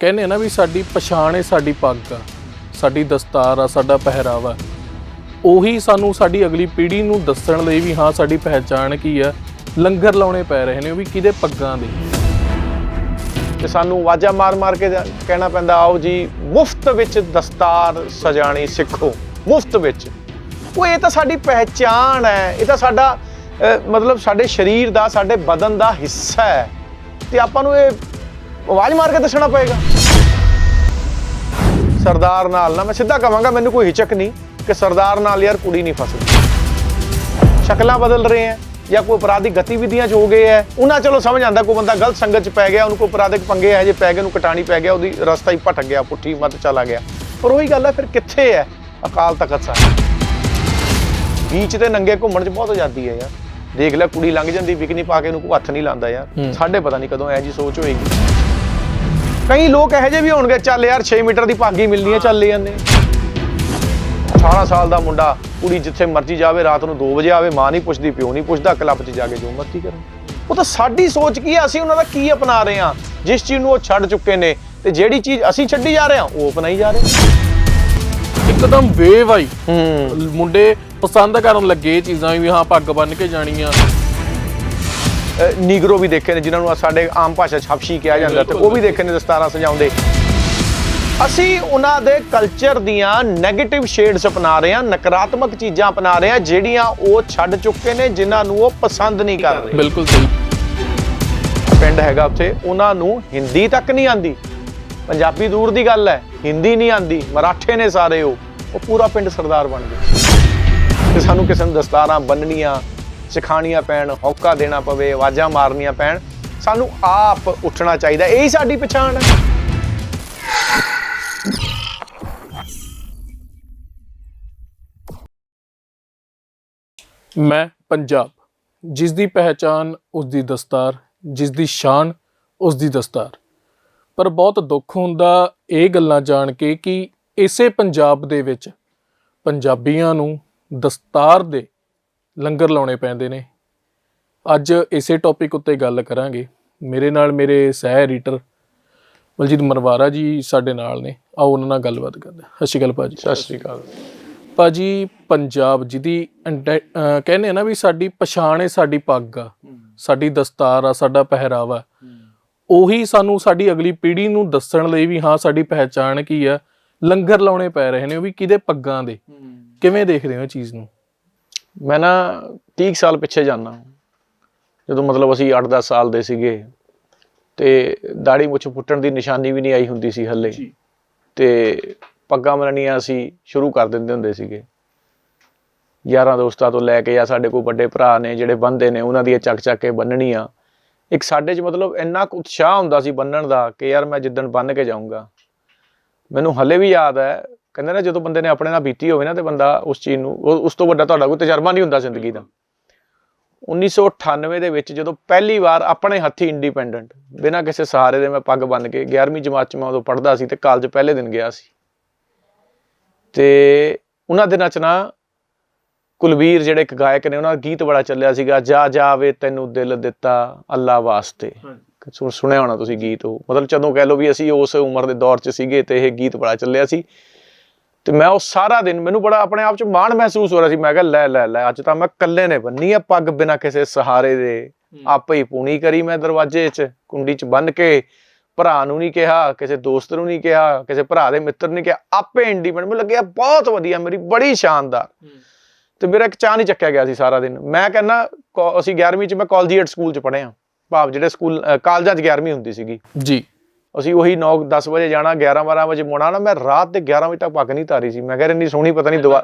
ਕਹਿੰਦੇ ਨਾ ਵੀ ਸਾਡੀ ਪਛਾਣ ਹੈ ਸਾਡੀ ਪੱਗ ਆ ਸਾਡੀ ਦਸਤਾਰ ਆ ਸਾਡਾ ਪਹਿਰਾਵਾ ਉਹੀ ਸਾਨੂੰ ਸਾਡੀ ਅਗਲੀ ਪੀੜ੍ਹੀ ਨੂੰ ਦੱਸਣ ਲਈ ਵੀ ਹਾਂ ਸਾਡੀ ਪਹਿਚਾਣ ਕੀ ਆ ਲੰਗਰ ਲਾਉਣੇ ਪੈ ਰਹੇ ਨੇ ਉਹ ਵੀ ਕਿਹਦੇ ਪੱਗਾਂ ਦੇ। ਤੇ ਸਾਨੂੰ ਆਵਾਜ਼ਾਂ ਮਾਰ-ਮਾਰ ਕੇ ਜਾ- ਕਹਿਣਾ ਪੈਂਦਾ ਆਓ ਜੀ ਮੁਫਤ ਵਿੱਚ ਦਸਤਾਰ ਸਜਾਣੀ ਸਿੱਖੋ ਮੁਫਤ ਵਿੱਚ। ਉਹ ਇਹ ਤਾਂ ਸਾਡੀ ਪਹਿਚਾਣ ਹੈ ਇਹ ਤਾਂ ਸਾਡਾ ਅਹ, ਮਤਲਬ ਸਾਡੇ ਸਰੀਰ ਦਾ ਸਾਡੇ ਬਦਨ ਦਾ ਹਿੱਸਾ ਹੈ। ਤੇ ਆਪਾਂ ਨੂੰ ਇਹ ਆਵਾਜ਼ ਮਾਰ ਕੇ ਦੱਸਣਾ ਪਏਗਾ। ਸਰਦਾਰ ਨਾਲ ਨਾ ਮੈਂ ਸਿੱਧਾ ਕਹਾਂਗਾ ਮੈਨੂੰ ਕੋਈ ਹਿਚਕ ਨਹੀਂ ਕਿ ਸਰਦਾਰ ਨਾਲ ਯਾਰ ਕੁੜੀ ਨਹੀਂ ਫਸਦੀ ਸ਼ਕਲਾਂ ਬਦਲ ਰਹੇ ਹੈ ਜਾਂ ਕੋਈ ਅਪਰਾਧਿਕ ਗਤੀਵਿਧੀਆਂ 'ਚ ਹੋ ਗਏ ਹੈ ਉਹਨਾਂ ਚਲੋ ਸਮਝ ਆਂਦਾ ਕੋਈ ਬੰਦਾ ਗਲਤ ਸੰਗਤ 'ਚ ਪੈ ਗਿਆ ਉਹਨੂੰ ਕੋਈ ਅਪਰਾਧਿਕ ਪੰਗੇ ਹੈ ਜੇ ਪੈ ਗਏ ਉਹਨੂੰ ਕਟਾਣੀ ਪੈ ਗਿਆ ਉਹਦੀ ਰਸਤਾ ਹੀ ਭਟਕ ਗਿਆ ਪੁੱਠੀ ਮੱਤ ਚਲਾ ਗਿਆ। ਪਰ ਉਹੀ ਗੱਲ ਹੈ ਫਿਰ ਕਿੱਥੇ ਹੈ ਅਕਾਲ ਤਖਤ ਸਾਹਿਬ। ਬੀਚ ਤੇ ਨੰਗੇ ਘੁੰਮਣ 'ਚ ਬਹੁਤ ਆਜ਼ਾਦੀ ਹੈ ਯਾਰ। ਦੇਖ ਲੈ ਕੁੜੀ ਲੰਘ ਜਾਂਦੀ ਵਿਕਨੀ ਪਾ ਕੇ ਉਹਨੂੰ ਕੋਈ ਹੱਥ ਨਹੀਂ ਲਾਉਂਦਾ ਯਾਰ। ਸਾਡੇ ਪਤਾ ਨਹੀਂ ਕਦੋਂ ਐ ਜੀ ਸੋਚ ਹੋਏਗੀ। ਕਈ ਲੋਕ ਇਹੋ ਜਿਹੇ ਵੀ ਹੋਣਗੇ ਚੱਲ ਯਾਰ 6 ਮੀਟਰ ਦੀ ਭਾਗੀ ਮਿਲਣੀ ਹੈ ਚੱਲ ਲੈ ਜਾਂਦੇ 18 ਸਾਲ ਦਾ ਮੁੰਡਾ ਕੁੜੀ ਜਿੱਥੇ ਮਰਜ਼ੀ ਜਾਵੇ ਰਾਤ ਨੂੰ 2 ਵਜੇ ਆਵੇ ਮਾਂ ਨਹੀਂ ਪੁੱਛਦੀ ਪਿਓ ਨਹੀਂ ਪੁੱਛਦਾ ਕਲੱਬ 'ਚ ਜਾ ਕੇ ਜੋ ਮਰਜ਼ੀ ਕਰਨ ਉਹ ਤਾਂ ਸਾਡੀ ਸੋਚ ਕੀ ਹੈ ਅਸੀਂ ਉਹਨਾਂ ਦਾ ਕੀ ਅਪਣਾ ਰਹੇ ਹਾਂ? ਜਿਸ ਚੀਜ਼ ਨੂੰ ਉਹ ਛੱਡ ਚੁੱਕੇ ਨੇ ਤੇ ਜਿਹੜੀ ਚੀਜ਼ ਅਸੀਂ ਛੱਡੀ ਜਾ ਰਹੇ ਹਾਂ ਉਹ ਅਪਣਾਈ ਜਾ ਰਹੇ ਹਾਂ। ਇੱਕਦਮ ਵੇਵ ਆਈ ਮੁੰਡੇ ਪਸੰਦ ਕਰਨ ਲੱਗੇ ਇਹ ਚੀਜ਼ਾਂ ਵੀ ਹਾਂ ਪੱਗ ਬੰਨ ਕੇ ਜਾਣੀਆਂ। ਨੀਗਰੋ ਵੀ ਦੇਖੇ ਨੇ ਜਿਨ੍ਹਾਂ ਨੂੰ ਸਾਡੇ ਆਮ ਭਾਸ਼ਾ 'ਚ ਹਬਸ਼ੀ ਕਿਹਾ ਜਾਂਦਾ ਤੇ ਉਹ ਵੀ ਦੇਖੇ ਨੇ ਦਸਤਾਰਾਂ ਸਜਾਉਂਦੇ। ਅਸੀਂ ਉਹਨਾਂ ਦੇ ਕਲਚਰ ਦੀਆਂ 네ਗੇਟਿਵ ਸ਼ੇਡਸ ਅਪਣਾ ਰਹੇ ਹਾਂ ਨਕਾਰਾਤਮਕ ਚੀਜ਼ਾਂ ਅਪਣਾ ਰਹੇ ਹਾਂ ਜਿਹੜੀਆਂ ਉਹ ਛੱਡ ਚੁੱਕੇ ਨੇ ਜਿਨ੍ਹਾਂ ਨੂੰ ਉਹ ਪਸੰਦ ਨਹੀਂ ਕਰ ਰਹੇ। ਬਿਲਕੁਲ ਸਹੀ ਪਿੰਡ ਹੈਗਾ ਉੱਥੇ ਉਹਨਾਂ ਨੂੰ ਹਿੰਦੀ ਤੱਕ ਨਹੀਂ ਆਂਦੀ ਪੰਜਾਬੀ ਦੂਰ ਦੀ ਗੱਲ ਹੈ ਹਿੰਦੀ ਨਹੀਂ ਆਂਦੀ ਮਰਾਠੇ ਨੇ ਸਾਰੇ ਉਹ। ਉਹ ਪੂਰਾ ਪਿੰਡ ਸਰਦਾਰ ਬਣ ਗਿਆ ਤੇ ਸਾਨੂੰ ਕਿਸੇ ਨੂੰ ਦਸਤਾਰਾਂ ਬੰਨਣੀਆਂ ਸਿਖਾਣੀਆਂ ਪੈਣ, ਹੌਕਾ ਦੇਣਾ ਪਵੇ, ਆਵਾਜ਼ਾਂ ਮਾਰਨੀਆਂ ਪੈਣ, ਸਾਨੂੰ ਆਪ ਉੱਠਣਾ ਚਾਹੀਦਾ ਇਹ ਹੀ ਸਾਡੀ ਪਛਾਣ ਹੈ। ਮੈਂ ਪੰਜਾਬ। ਜਿਸ ਦੀ ਪਹਿਚਾਨ ਉਸ ਦੀ ਦਸਤਾਰ ਜਿਸ ਦੀ ਸ਼ਾਨ ਉਸ ਦੀ ਦਸਤਾਰ। ਪਰ ਬਹੁਤ ਦੁੱਖ ਹੁੰਦਾ ਇਹ ਗੱਲਾਂ ਜਾਣ ਕੇ ਕਿ ਇਸੇ ਪੰਜਾਬ ਦੇ ਵਿੱਚ ਪੰਜਾਬੀਆਂ ਨੂੰ ਦਸਤਾਰ ਦੇ ਲੰਗਰ ਲਾਉਣੇ ਪੈਂਦੇ ਨੇ। ਅੱਜ ਇਸੇ ਟੌਪਿਕ ਉੱਤੇ ਗੱਲ ਕਰਾਂਗੇ। ਮੇਰੇ ਨਾਲ ਮੇਰੇ ਸਹਿ ਐਡੀਟਰ ਬਲਜੀਤ ਮਰਵਾਰਾ ਜੀ ਸਾਡੇ ਨਾਲ ਨੇ। ਆਓ ਉਹਨਾਂ ਨਾਲ ਗੱਲਬਾਤ ਕਰਦੇ ਹਾਂ। ਸਤਿ ਸ਼੍ਰੀ ਅਕਾਲ ਭਾਜੀ। ਸਤਿ ਸ਼੍ਰੀ ਅਕਾਲ। ਭਾਜੀ ਪੰਜਾਬ ਜਿਹਦੀ ਕਹਿੰਦੇ ਆ ਨਾ ਵੀ ਸਾਡੀ ਪਛਾਣ ਹੈ ਸਾਡੀ ਪੱਗ ਆ। ਸਾਡੀ ਦਸਤਾਰ ਆ ਸਾਡਾ ਪਹਿਰਾਵਾ। ਉਹੀ ਸਾਨੂੰ ਸਾਡੀ ਅਗਲੀ ਪੀੜ੍ਹੀ ਨੂੰ ਦੱਸਣ ਲਈ ਵੀ ਹਾਂ ਸਾਡੀ ਪਹਿਚਾਣ ਕੀ ਆ। ਲੰਗਰ ਲਾਉਣੇ ਪੈ ਰਹੇ ਨੇ ਉਹ ਵੀ ਕਿਹਦੇ ਪੱਗਾਂ ਦੇ। ਕਿਵੇਂ ਦੇਖਦੇ ਹੋ ਇਹ ਚੀਜ਼ ਨੂੰ? ਮੈਂ ਨਾ 30 ਸਾਲ ਪਿੱਛੇ ਜਾਣਾ ਜਦੋਂ ਮਤਲਬ ਅਸੀਂ 8-10 ਸਾਲ ਦੇ ਸੀਗੇ ਤੇ ਦਾੜੀ ਮੁੱਛ ਪੁੱਟਣ ਦੀ ਨਿਸ਼ਾਨੀ ਵੀ ਨਹੀਂ ਆਈ ਹੁੰਦੀ ਸੀ ਹੱਲੇ। ਤੇ ਪੱਗਾਂ ਬੰਨਣੀਆਂ ਅਸੀਂ ਸ਼ੁਰੂ ਕਰ ਦਿੰਦੇ ਹੁੰਦੇ ਸੀਗੇ। ਯਾਰਾਂ ਦੋਸਤਾਂ ਤੋਂ ਲੈ ਕੇ ਜਾਂ ਸਾਡੇ ਕੋਲ ਵੱਡੇ ਭਰਾ ਨੇ ਜਿਹੜੇ ਬੰਦੇ ਨੇ ਉਹਨਾਂ ਦੀਆਂ ਚੱਕ ਚੱਕ ਕੇ ਬੰਨਣੀਆਂ ਇੱਕ ਸਾਡੇ 'ਚ ਮਤਲਬ ਇੰਨਾ ਕੁ ਉਤਸ਼ਾਹ ਹੁੰਦਾ ਸੀ ਬੰਨਣ ਦਾ ਕਿ ਯਾਰ ਮੈਂ ਜਿੱਦਣ ਬੰਨ ਕੇ ਜਾਊਂਗਾ। ਮੈਨੂੰ ਹੱਲੇ ਵੀ ਯਾਦ ਹੈ ਕਹਿੰਦੇ ਨਾ ਜਦੋਂ ਬੰਦੇ ਨੇ ਆਪਣੇ ਨਾਲ ਬੀਤੀ ਹੋਵੇ ਨਾ ਤੇ ਬੰਦਾ ਉਸ ਚੀਜ਼ ਨੂੰ ਉਸ ਤੋਂ ਵੱਡਾ ਤੁਹਾਡਾ ਕੋਈ ਤਜਰਬਾ ਨਹੀਂ ਹੁੰਦਾ ਜ਼ਿੰਦਗੀ ਦਾ। 1998 ਦੇ ਵਿੱਚ ਜਦੋਂ ਪਹਿਲੀ ਵਾਰ ਆਪਣੇ ਹੱਥੀ ਇੰਡੀਪੈਂਡੈਂਟ ਬਿਨਾਂ ਕਿਸੇ ਸਹਾਰੇ ਦੇ ਮੈਂ ਪੱਗ ਬੰਨ ਕੇ 11ਵੀਂ ਜਮਾਤ ਚ ਮੈਂ ਉਦੋਂ ਪੜ੍ਹਦਾ ਸੀ ਤੇ ਕਾਲਜ ਪਹਿਲੇ ਦਿਨ ਗਿਆ ਸੀ। ਤੇ ਉਹਨਾਂ ਦਿਨਾਂ ਚ ਨਾ ਕੁਲਵੀਰ ਜਿਹੜੇ ਇੱਕ ਗਾਇਕ ਨੇ ਉਹਨਾਂ ਦਾ ਗੀਤ ਬੜਾ ਚੱਲਿਆ ਸੀਗਾ ਜਾ ਜਾਵੇ ਤੈਨੂੰ ਦਿਲ ਦਿੱਤਾ ਅੱਲਾ ਵਾਸਤੇ। ਸੁਣ- ਸੁਣਿਆ ਹੋਣਾ ਤੁਸੀਂ ਗੀਤ ਉਹ। ਮਤਲਬ ਜਦੋਂ ਕਹਿ ਲਓ ਵੀ ਅਸੀਂ ਉਸ ਉਮਰ ਦੇ ਦੌਰ 'ਚ ਸੀਗੇ ਤੇ ਇਹ ਗੀਤ ਬੜਾ ਚੱਲਿਆ ਸੀ। ਤੇ ਮੈਂ ਉਹ ਸਾਰਾ ਦਿਨ ਮੈਨੂੰ ਬੜਾ ਆਪਣੇ ਆਪ 'ਚ ਮਾਣ ਮਹਿਸੂਸ ਹੋ ਰਿਹਾ ਸੀ। ਮੈਂ ਕਿਹਾ ਲੈ ਲੈ ਲੈ ਅੱਜ ਤਾਂ ਮੈਂ ਇਕੱਲੇ ਨੇ ਬੰਨੀ ਆ ਪੱਗ ਬਿਨਾਂ ਕਿਸੇ ਸਹਾਰੇ ਦੇ। ਆਪੇ ਹੀ ਪੂਣੀ ਕਰੀ ਮੈਂ ਦਰਵਾਜ਼ੇ 'ਚ ਕੁੰਡੀ 'ਚ ਬੰਨ ਕੇ। ਭਰਾ ਨੂੰ ਨਹੀਂ ਕਿਹਾ ਕਿਸੇ ਦੋਸਤ ਨੂੰ ਨਹੀਂ ਕਿਹਾ ਕਿਸੇ ਭਰਾ ਦੇ ਮਿੱਤਰ ਨੂੰ ਨਹੀਂ ਕਿਹਾ। ਆਪੇ ਇੰਡੀਪੈਂਡੈਂਟ ਮੈਨੂੰ ਲੱਗਿਆ ਬਹੁਤ ਵਧੀਆ ਮੇਰੀ ਬੜੀ ਸ਼ਾਨਦਾਰ। ਤੇ ਮੇਰਾ ਇੱਕ ਚਾਹ ਨਹੀਂ ਚੱਕਿਆ ਗਿਆ ਸੀ ਸਾਰਾ ਦਿਨ। ਮੈਂ ਕਹਿੰਦਾ ਅਸੀਂ 11ਵੀਂ 'ਚ ਮੈਂ ਕਾਲਜੀਏਟ ਸਕੂਲ 'ਚ ਪੜ੍ਹਿਆ ਭਾਵ ਜਿਹੜੇ ਸਕੂਲ ਕਾਲਜਾਂ 'ਚ 11ਵੀਂ ਹੁੰਦੀ ਸੀਗੀ। ਜੀ। ਅਸੀਂ ਉਹੀ 9 10 ਵਜੇ ਜਾਣਾ 11 12 ਵਜੇ ਮੁੜਨਾ ਨਾ ਮੈਂ ਰਾਤ ਦੇ 11 ਵਜੇ ਤੱਕ ਪੱਗ ਨਹੀਂ ਧਾਰੀ ਸੀ। ਮੈਂ ਕਿਹਾ ਇੰਨੀ ਸੋਹਣੀ ਪਤਾ ਨਹੀਂ ਦੁਆ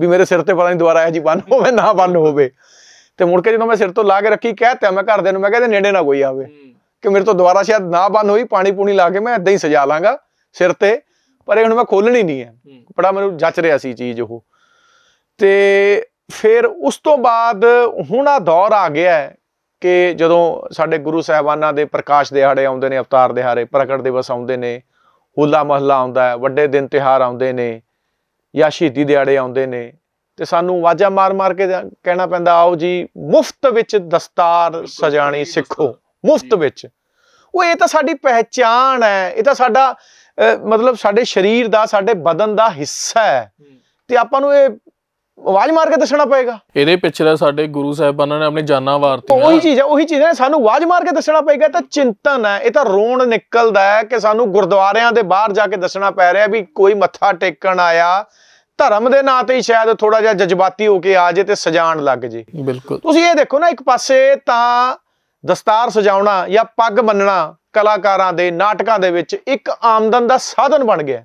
ਵੀ ਮੇਰੇ ਸਿਰ ਤੇ ਪਤਾ ਨਹੀਂ ਦੁਬਾਰਾ ਇਹ ਜੀ ਬੰਨ ਹੋਵੇ ਨਾ ਬੰਨ ਹੋਵੇ। ਤੇ ਮੁੜ ਕੇ ਜਦੋਂ ਮੈਂ ਸਿਰ ਤੋਂ ਲਾ ਕੇ ਰੱਖੀ ਕਹਿਤਾ ਮੈਂ ਘਰਦਿਆਂ ਨੂੰ ਮੈਂ ਕਹਿੰਦੇ ਨੇੜੇ ਨਾ ਕੋਈ ਆਵੇ। ਕਿ ਮੇਰੇ ਤੋਂ ਦੁਬਾਰਾ ਸ਼ਾਇਦ ਨਾ ਬੰਨ ਹੋਈ ਪਾਣੀ ਪੂਣੀ ਲਾ ਕੇ ਮੈਂ ਇਦਾਂ ਹੀ ਸਜਾ ਲਾਂਗਾ ਸਿਰ ਤੇ। ਪਰ ਇਹ ਹੁਣ ਮੈਂ ਖੋਲਣੀ ਨਹੀਂ ਹੈ। ਬੜਾ ਮੈਨੂੰ ਜੱਚ ਰਿਹਾ ਸੀ ਚੀਜ਼ ਉਹ। ਤੇ ਫਿਰ ਉਸ ਤੋਂ ਬਾਅਦ ਹੁਣ ਆ ਦੌਰ ਆ ਗਿਆ ਹੈ ਕਿ ਜਦੋਂ ਸਾਡੇ ਗੁਰੂ ਸਾਹਿਬਾਨਾਂ ਦੇ ਪ੍ਰਕਾਸ਼ ਦਿਹਾੜੇ ਆਉਂਦੇ ਨੇ ਅਵਤਾਰ ਦਿਹਾੜੇ ਪ੍ਰਗਟ ਦਿਵਸ ਆਉਂਦੇ ਨੇ ਹੋਲਾ ਮਹੱਲਾ ਆਉਂਦਾ ਹੈ ਵੱਡੇ ਦਿਨ ਤਿਹਾਰ ਆਉਂਦੇ ਨੇ ਜਾਂ ਸ਼ਹੀਦੀ ਦਿਹਾੜੇ ਆਉਂਦੇ ਨੇ ਤੇ ਸਾਨੂੰ ਆਵਾਜ਼ਾਂ ਮਾਰ-ਮਾਰ ਕੇ ਕਹਿਣਾ ਪੈਂਦਾ ਆਓ ਜੀ ਮੁਫਤ ਵਿੱਚ ਦਸਤਾਰ ਸਜਾਣੀ ਸਿੱਖੋ ਮੁਫਤ ਵਿੱਚ। ਉਹ ਇਹ ਤਾਂ ਸਾਡੀ ਪਹਿਚਾਣ ਹੈ ਇਹ ਤਾਂ ਸਾਡਾ ਮਤਲਬ ਸਾਡੇ ਸਰੀਰ ਦਾ ਸਾਡੇ ਬਦਨ ਦਾ ਹਿੱਸਾ ਹੈ। ਤੇ ਆਪਾਂ ਨੂੰ ਇਹ ਆਵਾਜ਼ ਮਾਰ ਕੇ ਦੱਸਣਾ ਪਏਗਾ। ਇਹਦੇ ਪਿੱਛੇ ਤਾਂ ਸਾਡੇ ਗੁਰੂ ਸਾਹਿਬਾਨਾਂ ਨੇ ਆਪਣੀ ਜਾਨਾਂ ਵਾਰਤੀਆਂ। ਉਹੀ ਚੀਜ਼ ਹੈ ਉਹੀ ਚੀਜ਼ ਹੈ ਸਾਨੂੰ ਆਵਾਜ਼ ਮਾਰ ਕੇ ਦੱਸਣਾ ਪਏਗਾ ਤਾਂ ਚਿੰਤਨ ਹੈ ਇਹ ਤਾਂ ਰੋਣ ਨਿਕਲਦਾ ਹੈ ਕਿ ਸਾਨੂੰ ਗੁਰਦੁਆਰਿਆਂ ਦੇ ਬਾਹਰ ਜਾ ਕੇ ਦੱਸਣਾ ਪੈ ਰਿਹਾ ਵੀ ਕੋਈ ਮੱਥਾ ਟੇਕਣ ਆਇਆ। ਧਰਮ ਦੇ ਨਾਂ ਤੇ ਹੀ ਸ਼ਾਇਦ ਥੋੜਾ ਜਿਹਾ ਜਜ਼ਬਾਤੀ ਹੋ ਕੇ ਆ ਜੇ ਤੇ ਸਜਾਣ ਲੱਗ ਜੇ। ਬਿਲਕੁਲ। ਤੁਸੀਂ ਇਹ ਦੇਖੋ ਨਾ ਇੱਕ ਪਾਸੇ ਤਾਂ ਦਸਤਾਰ ਸਜਾਉਣਾ ਜਾਂ ਪੱਗ ਬੰਨਣਾ ਕਲਾਕਾਰਾਂ ਦੇ ਨਾਟਕਾਂ ਦੇ ਵਿੱਚ ਇੱਕ ਆਮਦਨ ਦਾ ਸਾਧਨ ਬਣ ਗਿਆ।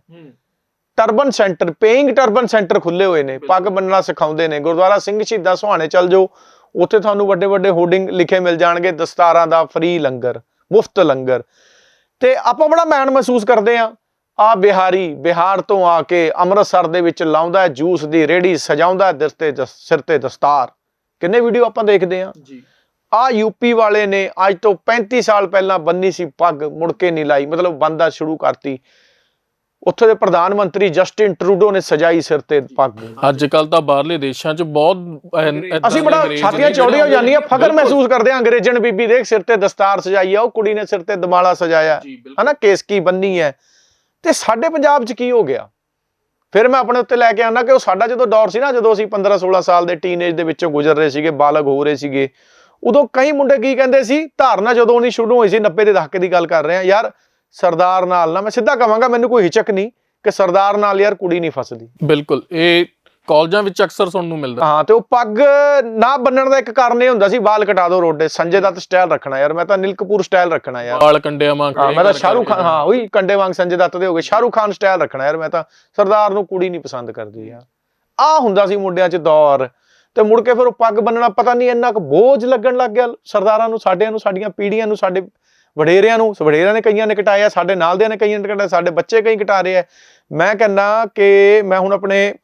Turban centre paying turban centre ਖੁੱਲੇ ਹੋਏ ਨੇ ਪੱਗ ਬੰਨਣਾ ਸਿਖਾਉਂਦੇ ਨੇ। ਗੁਰਦੁਆਰਾ ਸਿੰਘ ਸ਼ਹੀਦਾਂ ਸੁਹਾਣੇ ਚੱਲ ਜਾਓ ਉੱਥੇ ਤੁਹਾਨੂੰ ਵੱਡੇ ਵੱਡੇ ਹੋਰਡਿੰਗ ਲਿਖੇ ਮਿਲ ਜਾਣਗੇ ਦਸਤਾਰਾਂ ਦਾ ਫ੍ਰੀ ਲੰਗਰ ਮੁਫਤ ਲੰਗਰ। ਤੇ ਆਪਾਂ ਬੜਾ ਮਾਣ ਮਹਿਸੂਸ ਕਰਦੇ ਆ ਆ ਬਿਹਾਰੀ ਬਿਹਾਰ ਤੋਂ ਆ ਕੇ ਅੰਮ੍ਰਿਤਸਰ ਦੇ ਵਿੱਚ ਲਾਉਂਦਾ ਜੂਸ ਦੀ ਰੇੜੀ ਸਜਾਉਂਦਾ ਹੈ ਦਿਲ ਤੇ ਦਸ- ਸਿਰ ਤੇ ਦਸਤਾਰ। ਕਿੰਨੇ ਵੀਡੀਓ ਆਪਾਂ ਦੇਖਦੇ ਆ ਜੀ। ਆ ਯੂਪੀ ਵਾਲੇ ਨੇ ਅੱਜ ਤੋਂ 35 ਸਾਲ ਪਹਿਲਾਂ ਬੰਨੀ ਸੀ ਪੱਗ ਮੁੜ ਕੇ ਨਹੀਂ ਲਾਈ। ਮਤਲਬ ਬੰਦਾ ਸ਼ੁਰੂ ਕਰਤੀ। ਉੱਥੇ ਦੇ ਪ੍ਰਧਾਨ ਮੰਤਰੀ ਜਸਟਿਨ ਟਰੂਡੋ ਨੇ ਸਜਾਈ ਸਿਰ ਤੇ ਪੱਗ। ਅੱਜ ਕੱਲ ਤਾਂ ਬਾਹਰਲੇ ਦੇਸ਼ਾਂ 'ਚ ਬਹੁਤ ਐ- ਅਸੀਂ ਬੜਾ ਅੰਗਰੇਜ਼ ਛਾਤੀਆਂ ਨੇ ਚੌੜੀਆਂ ਹੋ ਜਾਂਦੀਆਂ ਫਖਰ। ਮਹਿਸੂਸ ਕਰਦੇ ਆ ਅੰਗਰੇਜ਼ਣ ਬੀਬੀ ਦੇਖ ਸਿਰ ਤੇ ਦਸਤਾਰ ਸਜਾਈ ਆ ਉਹ ਕੁੜੀ ਨੇ ਸਿਰ ਤੇ ਦਮਾਲਾ ਸਜਾਇਆ। ਜੀ ਬਿਲਕੁਲ। ਹਨਾ ਕੇਸਕੀ ਬੰਨੀ ਹੈ। ਤੇ ਸਾਡੇ ਪੰਜਾਬ 'ਚ ਕੀ ਹੋ ਗਿਆ? ਫਿਰ ਮੈਂ ਆਪਣੇ ਉੱਤੇ ਲੈ ਕੇ ਆਣਾ ਕਿ ਉਹ ਸਾਡਾ ਜਦੋਂ ਦੌਰ ਸੀ ਨਾ ਜਦੋਂ ਅਸੀਂ 15 16 ਸਾਲ ਦੇ ਟੀਨੇਜ ਦੇ ਵਿੱਚੋਂ ਗੁਜ਼ਰ ਰਹੇ ਸੀਗੇ ਬਾਲਗ ਹੋ ਰਹੇ ਸੀਗੇ ਉਦੋਂ ਕਈ ਮੁੰਡੇ ਕੀ ਕਹਿੰਦੇ ਸੀ ਧਾਰਨਾ ਜਦੋਂ ਉਹਦੀ ਸ਼ੁਰੂ ਹੋਈ ਸੀ 90 ਦੇ ਦਹਾਕੇ ਦੀ ਗੱਲ ਕਰ ਰਹੇ ਆ ਯਾਰ ਸਰਦਾਰ ਨਾਲ ਨਾ ਮੈਂ ਸਿੱਧਾ ਕਵਾਂਗਾ ਮੈਨੂੰ ਕੋਈ ਹਿਚਕ ਨਹੀਂ ਕਿ ਸਰਦਾਰ ਨਾਲ ਯਾਰ ਕੁੜੀ ਨਹੀਂ ਫਸਦੀ। ਬਿਲਕੁਲ ਇਹ ਕਾਲਜਾਂ ਵਿੱਚ ਅਕਸਰ ਸੁਣਨ ਨੂੰ ਮਿਲਦਾ। ਹਾਂ ਤੇ ਉਹ ਪੱਗ ਨਾ ਬੰਨਣ ਦਾ ਇੱਕ ਕਾਰਨ ਇਹ ਹੁੰਦਾ ਸੀ ਵਾਲ ਕਟਾ ਦਿਓ ਰੋਡੇ ਸੰਜੇ ਦੱਤ ਸਟਾਈਲ ਰੱਖਣਾ ਯਾਰ ਮੈਂ ਤਾਂ ਨੀਲ ਕਪੂਰ ਸਟਾਈਲ ਰੱਖਣਾ ਯਾਰ। ਵਾਲ ਕੰਡਿਆਂ ਵਾਂ ਹਾਂ ਮੈਂ ਤਾਂ ਸ਼ਾਹਰੁਖ ਖਾਨ। ਹਾਂ ਉਹੀ ਕੰਡੇ ਵਾਂਗ ਸੰਜੇ ਦੱਤ ਦੇ ਹੋ ਗਏ ਸ਼ਾਹਰੁਖ ਖਾਨ ਸਟਾਈਲ ਰੱਖਣਾ ਯਾਰ ਮੈਂ ਤਾਂ ਸਰਦਾਰ ਨੂੰ ਕੁੜੀ ਨਹੀਂ ਪਸੰਦ ਕਰਦੀ ਯਾਰ। ਆ ਹੁੰਦਾ ਸੀ ਮੁੰਡਿਆਂ 'ਚ ਦੌਰ ਤੇ ਮੁੜ ਕੇ ਫਿਰ ਉਹ ਪੱਗ ਬੰਨਣਾ ਪਤਾ ਨਹੀਂ ਇੰਨਾ ਕੁ ਬੋਝ ਲੱਗਣ ਲੱਗ ਗਿਆ ਸਰਦਾਰਾਂ ਨੂੰ ਸਾਡਿਆਂ ਨੂੰ ਸਾਡੀਆਂ ਪੀੜ੍ਹੀਆਂ ਨੂੰ ਸਾਡੇ ਵਡੇਰਿਆਂ ਨੂੰ ਵਡੇਰਿਆਂ ਨੇ ਕਈਆਂ ਨੇ ਕਟਾਇਆ ਸਾਡੇ ਨਾਲ ਦਿਆਂ ਨੇ ਕਈਆਂ ਨੇ ਕਟਾਇਆ ਸਾਡੇ ਬੱਚੇ ਕਈ ਕਟਾ ਰਹੇ ਆ। ਮੈਂ ਕਹਿੰਦਾ ਕਿ ਮੈਂ ਹੁਣ ਆਪਣੇ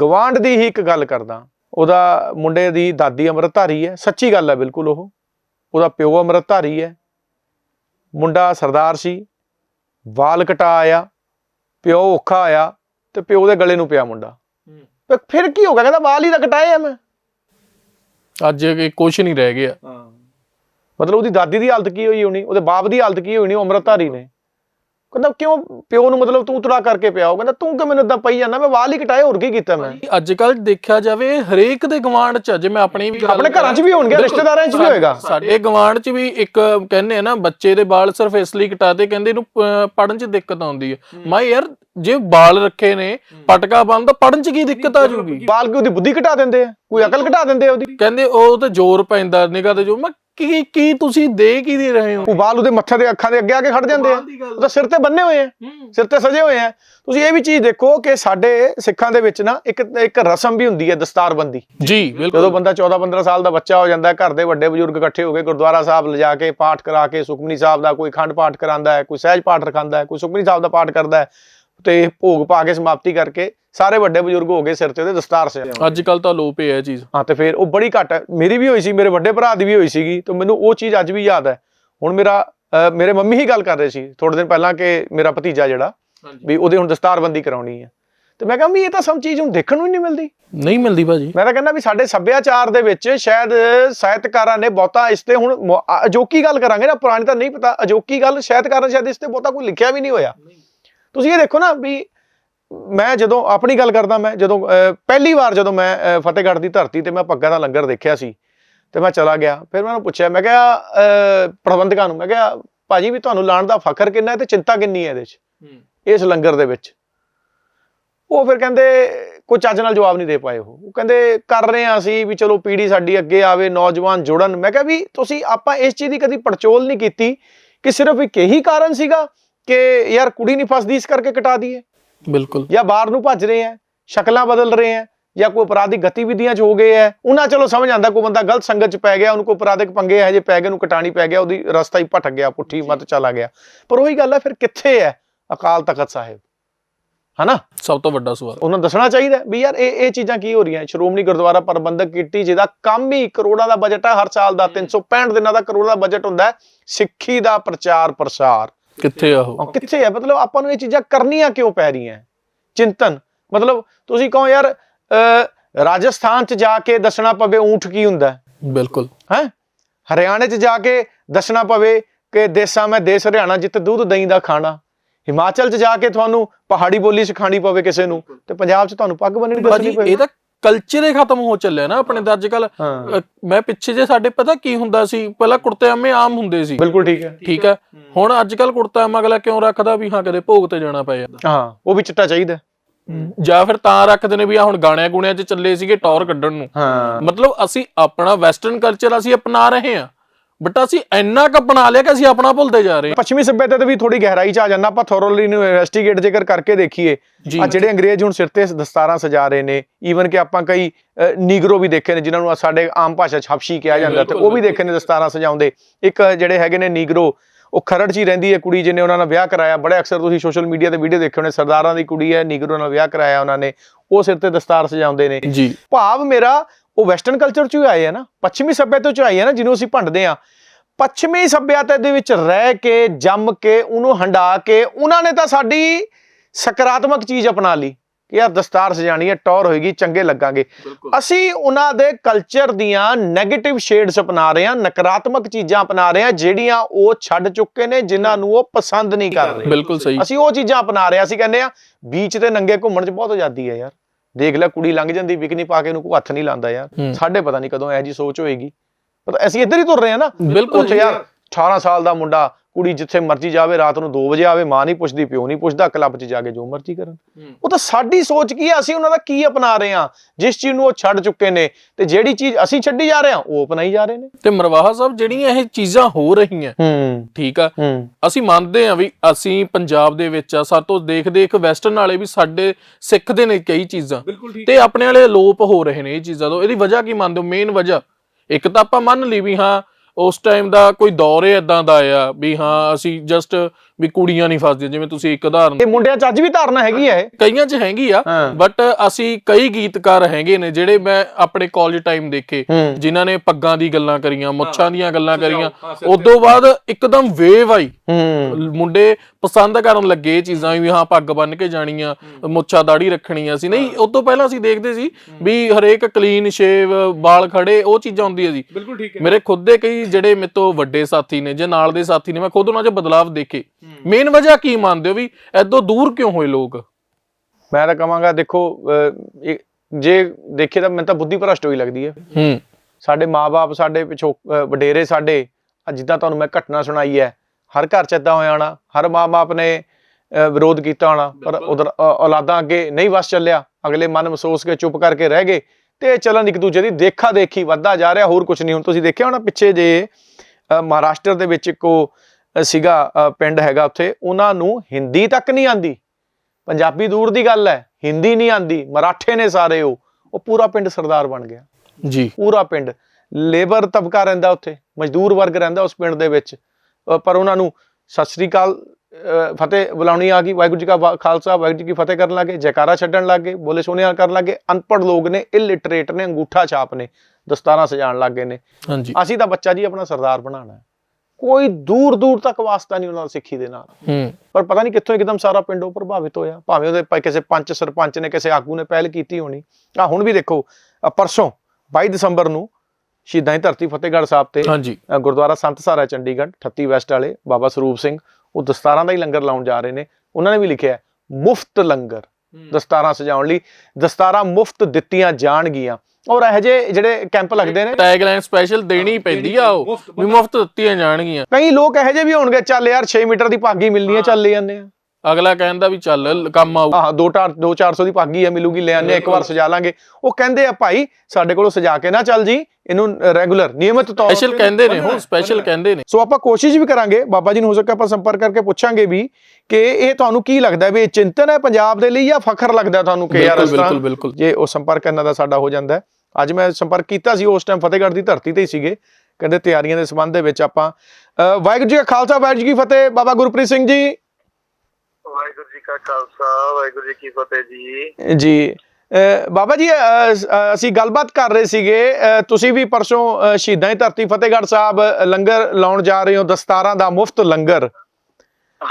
ਗਵਾਂਢ ਦੀ ਹੀ ਇੱਕ ਗੱਲ ਕਰਦਾ। ਉਹਦਾ ਮੁੰਡੇ ਦੀ ਦਾਦੀ ਅੰਮ੍ਰਿਤਧਾਰੀ ਹੈ ਸੱਚੀ ਗੱਲ ਹੈ ਬਿਲਕੁਲ ਉਹ। ਉਹਦਾ ਪਿਓ ਅੰਮ੍ਰਿਤਧਾਰੀ ਹੈ। ਮੁੰਡਾ ਸਰਦਾਰ ਸੀ। ਵਾਲ ਕਟਾ ਆਇਆ ਪਿਓ ਔਖਾ ਆਇਆ ਤੇ ਪਿਓ ਦੇ ਗਲੇ ਨੂੰ ਪਿਆ ਮੁੰਡਾ। ਹੂੰ। ਤੇ ਫਿਰ ਕੀ ਹੋ ਗਿਆ? ਕਹਿੰਦਾ ਵਾਲ ਹੀ ਤਾਂ ਕਟਾਏ ਆ ਮੈਂ। ਅੱਜ ਇਹ ਕੁਝ ਨਹੀਂ ਰਹਿ ਗਿਆ। ਮਤਲਬ ਉਹਦੀ ਦਾਦੀ ਦੀ ਹਾਲਤ ਕੀ ਹੋਈ ਹੋਣੀ? ਉਹਦੇ ਬਾਪ ਦੀ ਹਾਲਤ ਕੀ ਹੋਈ ਹੋਣੀ? ਉਹ ਅੰਮ੍ਰਿਤਧਾਰੀ ਨੇ। ਕਹਿੰਦਾ ਕਿਉਂ ਪਿਓ ਨੂੰ ਮਤਲਬ ਤੂੰ ਤੁੜਾ ਕਰਕੇ ਪਿਆ ਉਹ ਕਹਿੰਦਾ ਤੂੰ ਕਿ ਮੈਨੂੰ ਇਦਾਂ ਪਈ ਜਾਂਦਾ? ਮੈਂ ਵਾਲ ਹੀ ਕਟਾਏ ਹੋਰ ਕੀ ਕੀਤਾ ਮੈਂ? ਅੱਜ ਕੱਲ ਦੇਖਿਆ ਜਾਵੇ ਹਰੇਕ ਦੇ ਗਵਾਂਢ 'ਚ ਜਿਵੇਂ ਆਪਣੀ ਵੀ ਗੱਲ ਆਪਣੇ ਘਰਾਂ 'ਚ ਵੀ ਹੋਣਗੇ। ਰਿਸ਼ਤੇਦਾਰਾਂ 'ਚ ਵੀ ਹੋਏਗਾ। ਸਾਡੇ ਗਵਾਂਢ 'ਚ ਵੀ ਇੱਕ ਕਹਿੰਦੇ ਆ ਨਾ ਬੱਚੇ ਦੇ ਵਾਲ ਸਿਰਫ ਇਸ ਲਈ ਕਟਾਤੇ ਕਹਿੰਦੇ ਇਹਨੂੰ ਪੜਨ 'ਚ ਦਿੱਕਤ ਆਉਂਦੀ ਹੈ। ਮੈਂ ਯਾਰ ਜੇ ਵਾਲ ਰੱਖੇ ਨੇ ਪਟਕਾ ਬੰਦ ਪੜਨ 'ਚ ਕੀ ਦਿੱਕਤ ਆ ਜੂਗੀ? ਵਾਲ ਕਿ ਉਹਦੀ ਬੁੱਧੀ ਘਟਾ ਦਿੰਦੇ ਆ? ਕੋਈ ਅਕਲ ਘਟਾ ਦਿੰਦੇ ਆ ਉਹਦੀ? ਕਹਿੰਦੇ ਉਹ ਤੇ ਜ਼ੋਰ ਪੈਂਦਾ ਨਿਗਾਹ ਤੇ ਜੋ ਮੈਂ ਕੀ ਕੀ ਤੁਸੀਂ ਦੇ ਕੀ ਦੇ ਰਹੇ ਹੋ? ਉਹ ਉਹਦੇ ਮੱਥੇ ਦੇ ਅੱਖਾਂ ਦੇ ਅੱਗੇ ਆ ਕੇ ਖੜ ਜਾਂਦੇ ਆ। ਉਹ ਤਾਂ ਸਿਰ ਤੇ ਬੰਨੇ ਹੋਏ ਆ। ਸਿਰ ਤੇ ਸਜੇ ਹੋਏ ਆ। ਤੁਸੀਂ ਇਹ ਵੀ ਚੀਜ਼ ਦੇਖੋ ਕਿ ਸਾਡੇ ਸਿੱਖਾਂ ਦੇ ਵਿੱਚ ਨਾ ਇੱਕ ਇੱਕ ਰਸਮ ਵੀ ਹੁੰਦੀ ਹੈ ਦਸਤਾਰਬੰਦੀ। ਜੀ ਜਦੋਂ ਬਿਲਕੁਲ ਬੰਦਾ 14 15 ਸਾਲ ਦਾ ਬੱਚਾ ਹੋ ਜਾਂਦਾ ਘਰ ਦੇ ਵੱਡੇ ਬਜ਼ੁਰਗ ਇਕੱਠੇ ਹੋ ਕੇ ਗੁਰਦੁਆਰਾ ਸਾਹਿਬ ਲਿਜਾ ਕੇ ਪਾਠ ਕਰਾ ਕੇ ਸੁਖਮਨੀ ਸਾਹਿਬ ਦਾ ਕੋਈ ਖੰਡ ਪਾਠ ਕਰਾਂਦਾ ਹੈ ਕੋਈ ਸਹਿਜ ਪਾਠ ਰਖਾਂਦਾ ਹੈ ਕੋਈ ਸੁਖਮਨੀ ਸਾਹਿਬ ਦਾ ਪਾਠ ਕਰਦਾ ਹੈ। ਤੇ ਭੋਗ ਪਾ ਕੇ ਸਮਾਪਤੀ ਕਰਕੇ ਸਾਰੇ ਵੱਡੇ ਬਜ਼ੁਰਗ ਹੋ ਗਏ ਸਿਰ ਤੇ ਉਹਦੇ ਦਸਤਾਰ ਸੇ ਅੱਜ ਕੱਲ ਤਾਂ ਲੋਪ ਇਹ ਹੈ ਚੀਜ਼। ਹਾਂ ਤੇ ਫਿਰ ਉਹ ਬੜੀ ਘੱਟ ਹੈ। ਮੇਰੀ ਵੀ ਹੋਈ ਸੀ ਮੇਰੇ ਵੱਡੇ ਭਰਾ ਦੀ ਵੀ ਹੋਈ ਸੀਗੀ ਤੇ ਮੈਨੂੰ ਉਹ ਚੀਜ਼ ਅੱਜ ਵੀ ਯਾਦ ਹੈ। ਹੁਣ ਮੇਰਾ ਮੇਰੇ ਮੰਮੀ ਹੀ ਗੱਲ ਕਰ ਰਹੇ ਸੀ ਥੋੜੇ ਦਿਨ ਪਹਿਲਾਂ ਕਿ ਮੇਰਾ ਭਤੀਜਾ ਜਿਹੜਾ ਵੀ ਉਹਦੇ ਹੁਣ ਦਸਤਾਰਬੰਦੀ ਕਰਾਉਣੀ ਹੈ। ਤੇ ਮੈਂ ਕਿਹਾ ਵੀ ਇਹ ਤਾਂ ਸਭ ਚੀਜ਼ ਹੁਣ ਦੇਖਣ ਨੂੰ ਹੀ ਨਹੀਂ ਮਿਲਦੀ। ਨਹੀਂ ਮਿਲਦੀ ਭਾਜੀ। ਮੈਂ ਤਾਂ ਕਹਿੰਦਾ ਵੀ ਸਾਡੇ ਸੱਭਿਆਚਾਰ ਦੇ ਵਿੱਚ ਸ਼ਾਇਦ ਸਾਹਿਤਕਾਰਾਂ ਨੇ ਬਹੁਤਾ ਇਸ ਤੇ ਹੁਣ ਅਜੋਕੀ ਗੱਲ ਕਰਾਂਗੇ ਨਾ ਪੁਰਾਣੀ ਤਾਂ ਨਹੀਂ ਪਤਾ ਅਜੋਕੀ ਗੱਲ ਸਾਹਿਤਕਾਰਾਂ ਸ਼ਾਇਦ ਇਸ ਤੇ ਬਹੁਤਾ ਕੋਈ ਲਿਖਿਆ ਵੀ ਨਹੀਂ ਹੋਇਆ। ਤੁਸੀਂ ਇਹ ਦੇਖੋ ਨਾ ਵੀ ਮੈਂ ਜਦੋਂ ਆਪਣੀ ਗੱਲ ਕਰਦਾ ਮੈਂ ਜਦੋਂ ਪਹਿਲੀ ਵਾਰ ਜਦੋਂ ਮੈਂ ਫਤਿਹਗੜ੍ਹ ਦੀ ਧਰਤੀ ਤੇ ਮੈਂ ਪੱਗਾਂ ਦਾ ਲੰਗਰ ਦੇਖਿਆ ਸੀ ਤੇ ਮੈਂ ਚਲਾ ਗਿਆ ਫਿਰ ਮੈਂ ਉਹਨੂੰ ਪੁੱਛਿਆ ਮੈਂ ਕਿਹਾ ਪ੍ਰਬੰਧਕਾਂ ਨੂੰ ਮੈਂ ਕਿਹਾ ਭਾਜੀ ਵੀ ਤੁਹਾਨੂੰ ਲਾਣ ਦਾ ਫਖਰ ਕਿੰਨਾ ਹੈ ਤੇ ਚਿੰਤਾ ਕਿੰਨੀ ਹੈ ਇਹਦੇ 'ਚ? ਇਸ ਲੰਗਰ ਦੇ ਵਿੱਚ। ਉਹ ਫਿਰ ਕਹਿੰਦੇ ਕੋਈ ਚੱਜ ਨਾਲ ਜਵਾਬ ਨਹੀਂ ਦੇ ਪਾਏ ਉਹ। ਉਹ ਕਹਿੰਦੇ ਕਰ ਰਹੇ ਆ ਅਸੀਂ ਵੀ ਚਲੋ ਪੀੜ੍ਹੀ ਸਾਡੀ ਅੱਗੇ ਆਵੇ ਨੌਜਵਾਨ ਜੁੜਨ। ਮੈਂ ਕਿਹਾ ਵੀ ਤੁਸੀਂ ਆਪਾਂ ਇਸ ਚੀਜ਼ ਦੀ ਕਦੀ ਪੜਚੋਲ ਨਹੀਂ ਕੀਤੀ ਕਿ ਸਿਰਫ ਇੱਕ ਇਹੀ ਕਾਰਨ ਸੀਗਾ ਕਿ ਯਾਰ ਕੁੜੀ ਨਹੀਂ ਫਸਦੀ ਇਸ ਕਰਕੇ ਕਟਾ ਦਈਏ। ਬਿਲਕੁਲ। ਜਾਂ ਬਾਹਰ ਨੂੰ ਭੱਜ ਰਹੇ ਆ ਸ਼ਕਲਾਂ ਬਦਲ ਰਹੇ ਆ ਜਾਂ ਕੋਈ ਅਪਰਾਧਿਕ ਗਤੀਵਿਧੀਆਂ 'ਚ ਹੋ ਗਏ ਆ ਉਹਨਾਂ ਚਲੋ ਸਮਝ ਆਂਦਾ ਕੋਈ ਬੰਦਾ ਗਲਤ ਸੰਗਤ 'ਚ ਪੈ ਗਿਆ ਉਹਨੂੰ ਕੋਈ ਅਪਰਾਧਿਕ ਪੰਗੇ ਇਹੋ ਜਿਹੇ ਪੈ ਗਏ ਉਹਨੂੰ ਕਟਾਣੀ ਪੈ ਗਿਆ ਉਹਦੀ ਰਸਤਾ ਹੀ ਭਟਕ ਗਿਆ ਪੁੱਠੀ ਮਤ ਚਲਾ ਗਿਆ। ਪਰ ਉਹੀ ਗੱਲ ਹੈ ਫਿਰ ਕਿੱਥੇ ਹੈ ਅਕਾਲ ਤਖਤ ਸਾਹਿਬ? ਹਨਾ? ਸਭ ਤੋਂ ਵੱਡਾ ਸਵਾਲ। ਉਹਨਾਂ ਨੂੰ ਦੱਸਣਾ ਚਾਹੀਦਾ ਹੈ ਵੀ ਯਾਰ ਇਹ ਇਹ ਚੀਜ਼ਾਂ ਕੀ ਹੋ ਰਹੀਆਂ? ਸ਼੍ਰੋਮਣੀ ਗੁਰਦੁਆਰਾ ਪ੍ਰਬੰਧਕ ਕਮੇਟੀ ਜਿਹਦਾ ਕੰਮ ਹੀ ਕਰੋੜਾਂ ਦਾ ਬਜਟ ਹੈ ਹਰ ਸਾਲ ਦਾ 365 ਦਿਨਾਂ ਦਾ ਕਰੋੜਾਂ ਦਾ ਬਜਟ ਹੁੰਦਾ ਹੈ ਸਿੱਖੀ ਦਾ ਪ੍ਰਚਾਰ ਪ੍ਰਸਾਰ ਕਿੱਥੇ ਆ ਉਹ? ਕਿੱਥੇ ਹੈ ਮਤਲਬ ਆਪਾਂ ਨੂੰ ਇਹ ਚੀਜ਼ਾਂ ਕਰਨੀਆਂ ਕਿਉਂ ਪੈ ਰਹੀਆਂ? ਚਿੰਤਨ। ਮਤਲਬ ਤੁਸੀਂ ਕਹੋ ਯਾਰ ਰਾਜਸਥਾਨ 'ਚ ਜਾ ਕੇ ਦੱਸਣਾ ਪਵੇ ਊਂਠ ਕੀ ਹੁੰਦਾ? ਬਿਲਕੁਲ। ਹੈ? ਹਰਿਆਣੇ 'ਚ ਜਾ ਕੇ ਦੱਸਣਾ ਪਵੇ ਕਿ ਦੇਸਾਂ ਮੈਂ ਦੇਸ ਹਰਿਆਣਾ ਜਿੱਥੇ ਦੁੱਧ ਦਹੀਂ ਦਾ ਖਾਣਾ। ਹਿਮਾਚਲ 'ਚ ਜਾ ਕੇ ਤੁਹਾਨੂੰ ਪਹਾੜੀ ਬੋਲੀ ਸਿਖਾਣੀ ਪਵੇ ਕਿਸੇ ਨੂੰ ਤੇ ਪੰਜਾਬ 'ਚ ਤੁਹਾਨੂੰ ਪੱਗ ਬੰਨਣੀ ਦੱਸਣੀ ਪਵੇ। ਇਹ ਤਾਂ ਕਲਚਰ ਹੀ ਖਤਮ ਹੋ ਚੱਲਿਆ ਨਾ ਆਪਣੇ ਦਾ ਅੱਜ ਕੱਲ ਮੈਂ ਪਿੱਛੇ ਜੇ ਸਾਡੇ ਪਤਾ ਕੀ ਹੁੰਦਾ ਸੀ ਪਹਿਲਾਂ ਕੁੜਤੇ ਆਮੇ ਆਮ ਹੁੰਦੇ ਸੀ। ਬਿਲਕੁਲ ਠੀਕ ਹੈ। ਠੀਕ ਹੈ। ਹੁਣ ਅੱਜ ਕੱਲ ਕੁੜਤਾ ਆਮਾ ਅਗਲਾ ਕਿਉਂ ਰੱਖਦਾ ਵੀ ਹਾਂ ਕਦੇ ਭੋਗ ਤੇ ਜਾਣਾ ਪੈ ਜਾਂਦਾ। ਹਾਂ ਉਹ ਵੀ ਚਿੱਟਾ ਚਾਹੀਦਾ। ਜਾਂ ਫਿਰ ਤਾਂ ਰੱਖਦੇ ਨੇ ਵੀ ਆ ਹੁਣ ਗਾਣਿਆਂ ਗੁਣਿਆਂ 'ਚ ਚੱਲੇ ਸੀਗੇ ਟੌਰ ਕੱਢਣ ਨੂੰ। ਹਾਂ। ਮਤਲਬ ਅਸੀਂ ਆਪਣਾ ਵੈਸਟਰਨ ਕਲਚਰ ਅਸੀਂ ਅਪਣਾ ਰਹੇ ਹਾਂ। ਬਟ ਅਸੀਂ ਇੰਨਾ ਕੁ ਅਪਣਾ ਲਿਆ ਕਿ ਅਸੀਂ ਆਪਣਾ ਭੁੱਲਦੇ ਜਾ ਰਹੇ ਹਾਂ। ਪੱਛਮੀ ਸੱਭਿਅਤਾ ਤੇ ਵੀ ਥੋੜੀ ਗਹਿਰਾਈ ਚ ਆ ਜਾਣਾ ਆਪਾਂ ਥੋਰਲੀ ਨੂੰ ਇਨਵੈਸਟੀਗੇਟ ਜੇਕਰ ਕਰਕੇ ਦੇਖੀਏ ਆ ਜਿਹੜੇ ਅੰਗਰੇਜ਼ ਹੁਣ ਸਿਰ ਤੇ ਦਸਤਾਰਾਂ ਸਜਾ ਰਹੇ ਨੇ ਈਵਨ ਕਿ ਆਪਾਂ ਕਈ ਨੀਗਰੋ ਵੀ ਦੇਖੇ ਨੇ ਜਿਨ੍ਹਾਂ ਨੂੰ ਸਾਡੇ ਆਮ ਭਾਸ਼ਾ 'ਚ ਹਬਸ਼ੀ ਕਿਹਾ ਜਾਂਦਾ ਤੇ ਉਹ ਵੀ ਦੇਖੇ ਨੇ ਦਸਤਾਰਾਂ ਸਜਾਉਂਦੇ। ਇੱਕ ਜਿਹੜੇ ਹੈਗੇ ਨੇ ਨੀਗਰੋ ਉਹ ਖਰੜ 'ਚ ਹੀ ਰਹਿੰਦੀ ਹੈ ਕੁੜੀ ਜਿਹਨੇ ਉਹਨਾਂ ਨਾਲ ਵਿਆਹ ਕਰਾਇਆ। ਬੜੇ ਅਕਸਰ ਤੁਸੀਂ ਸੋਸ਼ਲ ਮੀਡੀਆ ਤੇ ਵੀਡੀਓ ਦੇਖੇ ਹੋਣੇ ਸਰਦਾਰਾਂ ਦੀ ਕੁੜੀ ਹੈ ਨੀਗਰੋ ਨਾਲ ਵਿਆਹ ਕਰਾਇਆ ਉਹਨਾਂ ਨੇ ਉਹ ਸਿਰ ਤੇ ਦਸਤਾਰ ਸਜਾਉਂਦੇ ਨੇ। ਜੀ। ਭਾਵ ਮੇਰਾ ਉਹ ਵੈਸਟਰਨ ਕਲਚਰ ਚੋਂ ਹੀ ਆਏ ਆ ਨਾ ਪੱਛਮੀ ਸੱਭਿਅਤਾ ਚੋਂ ਆਏ ਆ ਨਾ ਜਿਹਨੂੰ ਅਸੀਂ ਭੰਡਦੇ ਆ। ਪੱਛਮੀ ਸੱਭਿਅਤਾ ਦੇ ਵਿੱਚ ਰਹਿ ਕੇ ਜੰਮ ਕੇ ਉਹਨੂੰ ਹੰਡਾ ਕੇ ਉਹਨਾਂ ਨੇ ਤਾਂ ਸਾਡੀ ਸਕਾਰਾਤਮਕ ਚੀਜ਼ ਅਪਣਾ ਲਈ ਕਿ ਯਾਰ ਦਸਤਾਰ ਸਜਾਣੀ ਹੈ ਟੌਰ ਹੋਏਗੀ ਚੰਗੇ ਲੱਗਾਂਗੇ। ਅਸੀਂ ਉਹਨਾਂ ਦੇ ਕਲਚਰ ਦੀਆਂ 네ਗੇਟਿਵ ਸ਼ੇਡਸ ਅਪਣਾ ਰਹੇ ਹਾਂ ਨਕਾਰਾਤਮਕ ਚੀਜ਼ਾਂ ਅਪਣਾ ਰਹੇ ਹਾਂ ਜਿਹੜੀਆਂ ਉਹ ਛੱਡ ਚੁੱਕੇ ਨੇ ਜਿਨ੍ਹਾਂ ਨੂੰ ਉਹ ਪਸੰਦ ਨਹੀਂ ਕਰ ਰਹੇ। ਬਿਲਕੁਲ ਸਹੀ। ਅਸੀਂ ਉਹ ਚੀਜ਼ਾਂ ਅਪਣਾ ਰਹੇ ਹਾਂ ਅਸੀਂ ਕਹਿੰਦੇ ਆ ਬੀਚ ਤੇ ਨੰਗੇ ਘੁੰਮਣ 'ਚ ਬਹੁਤ ਆਜ਼ਾਦੀ ਹੈ ਯਾਰ। ਦੇਖ ਲੈ ਕੁੜੀ ਲੰਘ ਜਾਂਦੀ ਵਿਕਨੀ ਪਾ ਕੇ ਉਹਨੂੰ ਕੋਈ ਹੱਥ ਨਹੀਂ ਲਾਉਂਦਾ ਯਾਰ। ਸਾਡੇ ਪਤਾ ਨਹੀਂ ਕਦੋਂ ਇਹ ਜੀ ਸੋਚ ਹੋਏਗੀ। ਪਰ ਅਸੀਂ ਇੱਧਰ ਹੀ ਤੁਰ ਰਹੇ ਹਾਂ ਨਾ। ਬਿਲਕੁਲ ਉੱਥੇ ਯਾਰ 18 ਸਾਲ ਦਾ ਮੁੰਡਾ ਕੁੜੀ ਜਿੱਥੇ ਮਰਜ਼ੀ ਜਾਵੇ ਰਾਤ ਨੂੰ 2 ਵਜੇ ਆਵੇ ਮਾਂ ਨਹੀਂ ਪੁੱਛਦੀ ਪਿਓ ਨਹੀਂ ਪੁੱਛਦਾ ਕਲੱਬ 'ਚ ਜਾ ਕੇ ਜੋ ਮਰਜ਼ੀ ਕਰਨ। ਉਹ ਤਾਂ ਸਾਡੀ ਸੋਚ ਕੀ ਹੈ ਅਸੀਂ ਉਹਨਾਂ ਦਾ ਕੀ ਅਪਣਾ ਰਹੇ ਹਾਂ? ਜਿਸ ਚੀਜ਼ ਨੂੰ ਉਹ ਛੱਡ ਚੁੱਕੇ ਨੇ ਤੇ ਜਿਹੜੀ ਚੀਜ਼ ਅਸੀਂ ਛੱਡੀ ਜਾ ਰਹੇ ਹਾਂ ਉਹ ਅਪਣਾਈ ਜਾ ਰਹੇ ਨੇ। ਤੇ ਮਰਵਾਹਾ ਸਾਹਿਬ ਜਿਹੜੀਆਂ ਇਹ ਚੀਜ਼ਾਂ ਹੋ ਰਹੀਆਂ ਹੂੰ। ਠੀਕ ਆ? ਅਸੀਂ ਮੰਨਦੇ ਹਾਂ ਵੀ ਅਸੀਂ ਪੰਜਾਬ ਦੇ ਵਿੱਚ ਆ ਸਾਤੋਂ ਦੇਖ ਦੇਖ ਵੈਸਟਰਨ ਵਾਲੇ ਵੀ ਸਾਡੇ ਸਿੱਖਦੇ ਨੇ ਕਈ ਚੀਜ਼ਾਂ। ਤੇ ਆਪਣੇ ਵਾਲੇ ਲੋਪ ਹੋ ਰਹੇ ਨੇ ਇਹ ਚੀਜ਼ਾਂ ਤੋਂ। ਇਹਦੀ ਵਜ੍ਹਾ ਕੀ ਮੰਨਦੇ ਹੋ? ਮੇਨ ਵਜ੍ਹਾ ਇੱਕ ਤਾਂ ਆਪਾਂ ਮੰਨ ਲਈ ਵੀ ਹਾਂ ਉਸ ਟਾਈਮ ਦਾ ਕੋਈ ਦੌਰ ਹੀ ਇਦਾਂ ਦਾ ਆ ਵੀ ਹਾਂ ਅਸੀਂ ਜਸਟ ਵੀ ਕੁੜੀਆਂ ਨਹੀਂ ਫਸਦੀਆਂ ਜਿਵੇਂ ਤੁਸੀਂ ਇੱਕ ਉਦਾਹਰਨ ਇਹ ਮੁੰਡਿਆਂ 'ਚ ਅੱਜ ਵੀ ਧਾਰਨਾ ਹੈਗੀ ਹੈ ਇਹ। ਕਈਆਂ 'ਚ ਹੈਗੀ ਆ। ਬਟ ਅਸੀਂ ਕਈ ਗੀਤਕਾਰ ਹੈਗੇ ਨੇ ਜਿਹੜੇ ਮੈਂ ਆਪਣੇ ਕਾਲਜ ਟਾਈਮ ਦੇਖੇ। ਜਿਨ੍ਹਾਂ ਨੇ ਪੱਗਾਂ ਦੀ ਗੱਲਾਂ ਕਰੀਆਂ ਮੁੱਛਾਂ ਦੀਆਂ ਗੱਲਾਂ ਕਰੀਆਂ। ਉਦੋਂ ਬਾਅਦ ਇੱਕਦਮ ਵੇਵ ਆਈ। ਮੁੰਡੇ ਪਸੰਦ ਕਰਨ ਲੱਗੇ ਇਹ ਚੀਜ਼ਾਂ ਵੀ ਹਾਂ ਪੱਗ ਬੰਨ ਕੇ ਜਾਣੀਆਂ ਮੁੱਛਾਂ ਦਾੜੀ ਰੱਖਣੀਆਂ ਸੀ। ਨਹੀਂ ਉਸ ਤੋਂ ਪਹਿਲਾਂ ਅਸੀਂ ਦੇਖਦੇ ਸੀ ਵੀ ਹਰੇਕ ਕਲੀਨ ਸ਼ੇਵ ਵਾਲ ਖੜੇ ਉਹ ਚੀਜ਼ਾਂ ਹੁੰਦੀਆਂ ਸੀ। ਬਿਲਕੁਲ ਠੀਕ ਮੇਰੇ ਖੁਦ ਦੇ ਕਈ ਜਿਹੜੇ ਮੇਰੇ ਤੋਂ ਵੱਡੇ ਸਾਥੀ ਨੇ ਜਾਂ ਨਾਲ ਦੇ ਸਾਥੀ ਨੇ ਮੈਂ ਖੁਦ ਉਹਨਾਂ 'ਚ ਬਦਲਾਵ ਦੇਖੇ। ਮੇਨ ਵਜ੍ਹਾ ਕੀ ਮੰਨਦੇ ਹੋ ਵੀ ਐਦੋਂ ਦੂਰ ਕਿਉਂ ਹੋਏ ਲੋਕ? ਮੈਂ ਤਾਂ ਕਹਾਂਗਾ ਦੇਖੋ ਜੇ ਦੇਖੇ ਤਾਂ ਮੈਨੂੰ ਤਾਂ ਬੁੱਧੀ ਭ੍ਰਸ਼ਟ ਹੋਈ ਲੱਗਦੀ ਹੈ। ਹੂੰ। ਸਾਡੇ ਮਾਪੇ ਸਾਡੇ ਪਿਛੋ ਵਡੇਰੇ ਸਾਡੇ ਜਿੱਦਾਂ ਤੁਹਾਨੂੰ ਮੈਂ ਘਟਨਾ ਸੁਣਾਈ ਹੈ ਹਰ ਘਰ ਚ ਏਦਾਂ ਹੋਇਆ ਹੋਣਾ ਹਰ ਮਾਪੇ ਨੇ ਵਿਰੋਧ ਕੀਤਾ ਹੋਣਾ ਪਰ ਉਧਰ ਔਲਾਦਾਂ ਅੱਗੇ ਨਹੀਂ ਵਸ ਚੱਲਿਆ ਅਗਲੇ ਮਨ ਮਹਿਸੂਸ ਕੇ ਚੁੱਪ ਕਰਕੇ ਰਹਿ ਗਏ ਤੇ ਚੱਲਣ ਇੱਕ ਦੂਜੇ ਦੀ ਦੇਖਾ ਦੇਖੀ ਵੱਧਦਾ ਜਾ ਰਿਹਾ ਹੋਰ ਕੁਝ ਨਹੀਂ। ਹੁਣ ਤੁਸੀਂ ਦੇਖਿਆ ਹੋਣਾ ਪਿੱਛੇ ਜੇ ਮਹਾਰਾਸ਼ਟਰ ਦੇ ਵਿੱਚ ਅਹ, ਸੀਗਾ ਪਿੰਡ ਹੈਗਾ ਉੱਥੇ ਉਹਨਾਂ ਨੂੰ ਹਿੰਦੀ ਤੱਕ ਨਹੀਂ ਆਂਦੀ ਪੰਜਾਬੀ ਦੂਰ ਦੀ ਗੱਲ ਹੈ ਹਿੰਦੀ ਨਹੀਂ ਆਂਦੀ ਮਰਾਠੇ ਨੇ ਸਾਰੇ ਉਹ ਉਹ ਪੂਰਾ ਪਿੰਡ ਸਰਦਾਰ ਬਣ ਗਿਆ। ਜੀ। ਪੂਰਾ ਪਿੰਡ। ਲੇਬਰ ਤਬਕਾ ਰਹਿੰਦਾ ਉੱਥੇ ਮਜ਼ਦੂਰ ਵਰਗ ਰਹਿੰਦਾ ਉਸ ਪਿੰਡ ਦੇ ਵਿੱਚ। ਪਰ ਉਹਨਾਂ ਨੂੰ ਸਤਿ ਸ੍ਰੀ ਅਕਾਲ ਫਤਿਹ ਬੁਲਾਉਣੀ ਆ ਗਈ ਵਾਹਿਗੁਰੂ ਜੀ ਕਾ ਖਾਲਸਾ ਵਾਹਿਗੁਰੂ ਜੀ ਕੀ ਫਤਿਹ ਕਰਨ ਲੱਗੇ ਜੈਕਾਰਾ ਛੱਡਣ ਲੱਗੇ ਬੋਲੇ ਸੋਨਿਆ ਕਰਨ ਲੱਗੇ ਅਨਪੜ੍ਹ ਲੋਕ ਨੇ ਇਲਿਟਰੇਟ ਨੇ ਅੰਗੂਠਾ ਛਾਪ ਨੇ ਦਸਤਾਰਾਂ ਸਜਾਣ ਲੱਗੇ ਨੇ। ਅਸੀਂ ਤਾਂ ਬੱਚਾ ਜੀ ਆਪਣਾ ਸਰਦਾਰ ਬਣਾਉਣਾ ਹੈ। ਕੋਈ ਦੂਰ ਦੂਰ ਤੱਕ ਵਾਸਤਾ ਨਹੀਂ ਉਹਨਾਂ ਦਾ ਸਿੱਖੀ ਦੇ ਨਾਲ। ਹੂੰ। ਪਰ ਪਤਾ ਨਹੀਂ ਕਿੱਥੋਂ ਇੱਕਦਮ ਸਾਰਾ ਪਿੰਡ ਉਹ ਪ੍ਰਭਾਵਿਤ ਹੋਇਆ। ਭਾਵੇਂ ਉਹਦੇ ਕਿਸੇ ਪੰਚ ਸਰਪੰਚ ਨੇ ਕਿਸੇ ਆਗੂ ਨੇ ਪਹਿਲ ਕੀਤੀ ਹੋਣੀ। ਆ ਹੁਣ ਵੀ ਦੇਖੋ ਪਰਸੋਂ 22 ਦਸੰਬਰ ਨੂੰ ਸ਼ਹੀਦਾਂ ਦੀ ਧਰਤੀ ਫਤਿਹਗੜ੍ਹ ਸਾਹਿਬ ਤੇ ਗੁਰਦੁਆਰਾ ਸੰਤ ਸਾਰਾ ਚੰਡੀਗੜ੍ਹ 38 ਵੈਸਟ ਵਾਲੇ ਬਾਬਾ ਸਰੂਪ ਸਿੰਘ ਉਹ ਦਸਤਾਰਾਂ ਦਾ ਹੀ ਲੰਗਰ ਲਾਉਣ ਜਾ ਰਹੇ ਨੇ। ਉਹਨਾਂ ਨੇ ਵੀ ਲਿਖਿਆ ਮੁਫਤ ਲੰਗਰ। ਦਸਤਾਰਾਂ ਸਜਾਉਣ ਲਈ ਦਸਤਾਰਾਂ ਮੁਫਤ ਦਿੱਤੀਆਂ ਜਾਣਗੀਆਂ। ਔਰ ਇਹ ਜਿਹੇ ਜਿਹੜੇ ਕੈਂਪ ਲੱਗਦੇ ਨੇ ਟੈਗਲਾਈਨ ਸਪੈਸ਼ਲ ਦੇਣੀ ਪੈਂਦੀ ਆ ਉਹ। ਵੀ ਮੁਫਤ ਦਿੱਤੀਆਂ ਜਾਣਗੀਆਂ। ਕਈ ਲੋਕ ਇਹੋ ਜਿਹੇ ਵੀ ਹੋਣਗੇ ਚੱਲ ਯਾਰ 6 ਮੀਟਰ ਦੀ ਭਾਗੀ ਮਿਲਣੀ ਹੈ ਚੱਲ ਲੈ ਜਾਂਦੇ ਆ। ਅਗਲਾ ਕਹਿੰਦਾ ਵੀ ਚੱਲ ਕੰਮ ਆਊ। ਆਹ 2 2 400 ਦੀ ਭਾਗੀ ਹੈ ਮਿਲੂਗੀ ਲੈ ਆਨੇ ਇੱਕ ਵਾਰ ਸਜਾ ਲਾਂਗੇ। ਉਹ ਕਹਿੰਦੇ ਆ ਭਾਈ ਸਾਡੇ ਕੋਲੋਂ ਸਜਾ ਕੇ ਨਾ ਚੱਲ ਜੀ ਇਹਨੂੰ ਰੈਗੂਲਰ ਨਿਯਮਿਤ ਤੌਰ ਸਪੈਸ਼ਲ ਕਹਿੰਦੇ ਨੇ ਉਹ ਸਪੈਸ਼ਲ ਕਹਿੰਦੇ ਨੇ। ਸੋ ਆਪਾਂ ਕੋਸ਼ਿਸ਼ ਵੀ ਕਰਾਂਗੇ ਬਾਬਾ ਜੀ ਨੂੰ ਹੋ ਸਕੇ ਆਪਾਂ ਸੰਪਰਕ ਕਰਕੇ ਪੁੱਛਾਂਗੇ ਵੀ ਕਿ ਇਹ ਤੁਹਾਨੂੰ ਕੀ ਲੱਗਦਾ ਵੀ ਇਹ ਚਿੰਤਨ ਹੈ ਪੰਜਾਬ ਦੇ ਲਈ ਜਾਂ ਫਖਰ ਲੱਗਦਾ ਤੁਹਾਨੂੰ ਕਿ ਯਾਰ ਬਿਲਕੁਲ ਇਸ ਤਰ੍ਹਾਂ ਜੇ ਉਹ ਸੰਪਰਕ ਇਹਨਾਂ ਦਾ ਸਾਡਾ ਹੋ ਜਾਂਦਾ ਅੱਜ ਮੈਂ ਸੰਪਰਕ ਕੀਤਾ ਸੀ ਉਸ ਟਾਈਮ ਫਤਿਹਗੜ੍ਹ ਦੀ ਧਰਤੀ ਤੇ ਹੀ ਸੀਗੇ। ਕਹਿੰਦੇ ਤਿਆਰੀਆਂ ਦੇ ਸੰਬੰਧ ਦੇ ਵਿੱਚ ਆਪਾਂ ਵਾਹਿਗੁਰੂ ਜੀ ਕਾ ਖਾਲਸਾ ਵਾਹਿਗੁਰੂ ਜੀ ਕੀ ਫਤਿਹ ਬਾਬਾ ਗੁਰਪ੍ਰੀਤ ਸਿੰਘ ਜੀ। ਕਾ ਖਾਲਸਾ ਵਾਹਿਗੁਰੂ ਜੀ ਕੀ ਫਤਿਹ ਜੀ। ਜੀ। ਅ, ਬਾਬਾ ਜੀ ਅਸੀਂ ਗੱਲਬਾਤ ਕਰ ਰਹੇ ਸੀਗੇ। ਤੁਸੀਂ ਵੀ ਪਰਸੋਂ ਸ਼ਹੀਦਾਂ ਦੀ ਧਰਤੀ ਫਤਿਹਗੜ੍ਹ ਸਾਹਿਬ ਲੰਗਰ ਲਾਉਣ ਜਾ ਰਹੇ ਹੋ ਦਸਤਾਰਾਂ ਦਾ ਮੁਫਤ ਲੰਗਰ।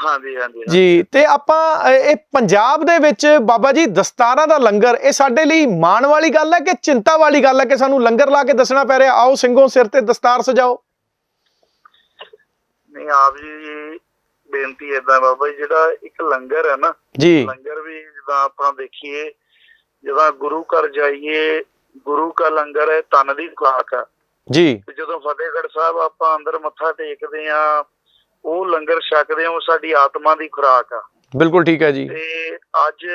ਹਾਂਜੀ ਹਾਂਜੀ ਜੀ ਤੇ ਆਪਾਂ ਇਹ ਪੰਜਾਬ ਦੇ ਵਿੱਚ ਬਾਬਾ ਜੀ ਦਸਤਾਰਾਂ ਦਾ ਲੰਗਰ ਇਹ ਸਾਡੇ ਲਈ ਮਾਣ ਵਾਲੀ ਗੱਲ ਹੈ ਕਿ ਚਿੰਤਾ ਵਾਲੀ ਗੱਲ ਹੈ ਕਿ ਸਾਨੂੰ ਲੰਗਰ ਲਾ ਕੇ ਦੱਸਣਾ ਪੈ ਰਿਹਾ? ਆਓ ਸਿੰਘੋ ਸਿਰ ਤੇ ਦਸਤਾਰ ਸਜਾਓ। ਨਹੀਂ ਆਪ ਜੀ ਬੇਨਤੀ ਏਦਾਂ ਬਾਬਾ ਜੀ ਜਿਹੜਾ ਇੱਕ ਲੰਗਰ ਹੈ ਨਾ ਜੀ। ਲੰਗਰ ਵੀ ਜਿੱਦਾਂ ਆਪਾਂ ਦੇਖੀਏ ਜਦੋਂ ਗੁਰੂ ਘਰ ਜਾਈਏ ਗੁਰੂ ਕਾ ਲੰਗਰ ਹੈ ਤਨ ਦੀ ਖੁਰਾਕ ਆ ਜੀ। ਜਦੋਂ ਫਤਿਹਗੜ੍ਹ ਸਾਹਿਬ ਆਪਾਂ ਅੰਦਰ ਮੱਥਾ ਟੇਕਦੇ ਆ ਉਹ ਲੰਗਰ ਛਕਦੇ ਆ ਉਹ ਸਾਡੀ ਆਤਮਾ ਦੀ ਖੁਰਾਕ ਆ। ਬਿਲਕੁਲ ਠੀਕ ਹੈ ਜੀ। ਤੇ ਅੱਜ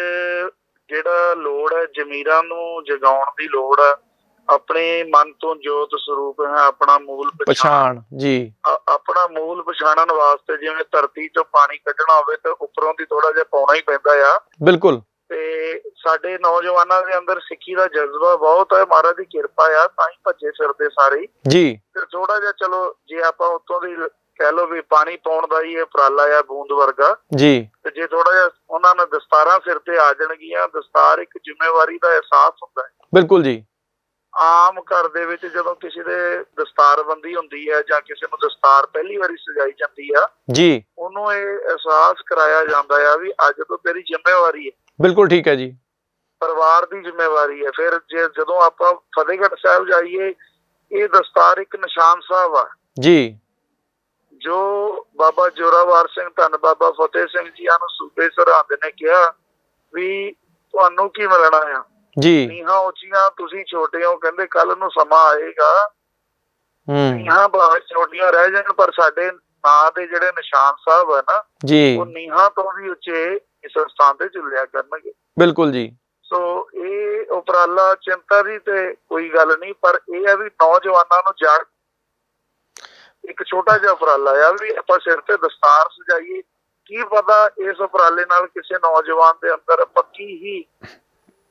ਜਿਹੜਾ ਲੋੜ ਹੈ ਜ਼ਮੀਰਾਂ ਨੂੰ ਜਗਾਉਣ ਦੀ ਲੋੜ ਹੈ ਆਪਣੇ ਮਨ ਤੋਂ ਜੋਤ ਸਰੂਪ ਹੈ ਆਪਣਾ ਮੂਲ ਪਛਾਣ। ਜੀ। ਆਪਣਾ ਮੂਲ ਪਛਾਣਨ ਵਾਸਤੇ ਜਿਵੇਂ ਧਰਤੀ ਚੋਂ ਪਾਣੀ ਕੱਢਣਾ ਹੋਵੇ ਤਾਂ ਉੱਪਰੋਂ ਦੀ ਥੋੜਾ ਜਿਹਾ ਪਾਉਣਾ ਹੀ ਪੈਂਦਾ ਆ। ਬਿਲਕੁਲ। ਤੇ ਸਾਡੇ ਨੌਜਵਾਨਾਂ ਦੇ ਅੰਦਰ ਸਿੱਖੀ ਦਾ ਜਜ਼ਬਾ ਬਹੁਤ ਹੈ ਮਹਾਰਾਜ ਦੀ ਕਿਰਪਾ ਆ ਤਾਂ ਹੀ ਭੱਜੇ ਫਿਰਦੇ ਸਾਰੇ। ਜੀ। ਫਿਰ ਥੋੜਾ ਜਿਹਾ ਚਲੋ ਜੇ ਆਪਾਂ ਉਤੋਂ ਦੀ ਲ- ਕਹਿ ਲਓ ਵੀ ਪਾਣੀ ਪਾਉਣ ਦਾ ਹੀ ਇਹ ਉਪਰਾਲਾ ਆ ਬੂੰਦ ਵਰਗਾ। ਜੀ। ਤੇ ਜੇ ਥੋੜਾ ਜਿਹਾ ਉਹਨਾਂ ਨੂੰ ਦਸਤਾਰਾਂ ਸਿਰ ਤੇ ਆ ਜਾਣਗੀਆਂ ਦਸਤਾਰ ਇੱਕ ਜ਼ਿੰਮੇਵਾਰੀ ਦਾ ਅਹਿਸਾਸ ਹੁੰਦਾ ਹੈ। ਬਿਲਕੁਲ ਜੀ। ਆਮ ਘਰ ਦੇ ਵਿੱਚ ਜਦੋਂ ਕਿਸੇ ਦੇ ਦਸਤਾਰਬੰਦੀ ਹੁੰਦੀ ਹੈ ਜਾਂ ਕਿਸੇ ਨੂੰ ਦਸਤਾਰ ਪਹਿਲੀ ਵਾਰੀ ਸਜਾਈ ਜਾਂਦੀ ਆ ਜੀ। ਉਹਨੂੰ ਇਹ ਅਹਿਸਾਸ ਕਰਾਇਆ ਜਾਂਦਾ ਆ ਵੀ ਅੱਜ ਤੋਂ ਤੇਰੀ ਜ਼ਿੰਮੇਵਾਰੀ ਹੈ। ਬਿਲਕੁਲ ਠੀਕ ਹੈ ਜੀ। ਪਰਿਵਾਰ ਦੀ ਜ਼ਿੰਮੇਵਾਰੀ ਹੈ। ਫਿਰ ਜੇ ਜਦੋਂ ਆਪਾਂ ਫਤਿਹਗੜ੍ਹ ਸਾਹਿਬ ਜਾਈਏ ਇਹ ਦਸਤਾਰ ਇੱਕ ਨਿਸ਼ਾਨ ਸਾਹਿਬ ਆ। ਜੀ। ਜੋ ਬਾਬਾ ਜੋਰਾਵਰ ਸਿੰਘ ਧੰਨ ਬਾਬਾ ਫਤਿਹ ਸਿੰਘ ਜੀਆਂ ਨੂੰ ਸੂਬੇ ਸਰਹੰਦ ਨੇ ਕਿਹਾ ਵੀ ਤੁਹਾਨੂੰ ਕੀ ਮਿਲਣਾ ਆ? ਜੀ। ਨੀਹਾਂ ਉੱਚੀਆਂ ਤੁਸੀਂ ਛੋਟੇ ਹੋ ਕਹਿੰਦੇ ਕੱਲ ਨੂੰ ਸਮਾਂ ਆਏਗਾ। ਹੂੰ। ਨੀਹਾਂ ਭਾਵੇਂ ਛੋਟੀਆਂ ਰਹਿ ਜਾਣ ਪਰ ਸਾਡੇ ਨਾਂ ਦੇ ਜਿਹੜੇ ਨਿਸ਼ਾਨ ਸਾਹਿਬ ਹੈ ਨਾ ਜੀ। ਉਹ ਨੀਹਾਂ ਤੋਂ ਵੀ ਉੱਚੇ ਇਸ ਸਥਾਨ ਤੇ ਝੁੱਲਿਆ ਕਰਨਗੇ। ਬਿਲਕੁਲ ਜੀ। ਸੋ ਇਹ ਉਪਰਾਲਾ ਚਿੰਤਾ ਦੀ ਤੇ ਕੋਈ ਗੱਲ ਨਹੀਂ ਪਰ ਇਹ ਹੈ ਵੀ ਨੌਜਵਾਨਾਂ ਨੂੰ ਜਾਗ ਇੱਕ ਛੋਟਾ ਜਿਹਾ ਉਪਰਾਲਾ ਆ ਵੀ ਆਪਾਂ ਸਿਰ ਤੇ ਦਸਤਾਰ ਸਜਾਈਏ। ਕੀ ਪਤਾ ਇਸ ਉਪਰਾਲੇ ਨਾਲ ਕਿਸੇ ਨੌਜਵਾਨ ਦੇ ਅੰਦਰ ਪੱਕੀ ਹੀ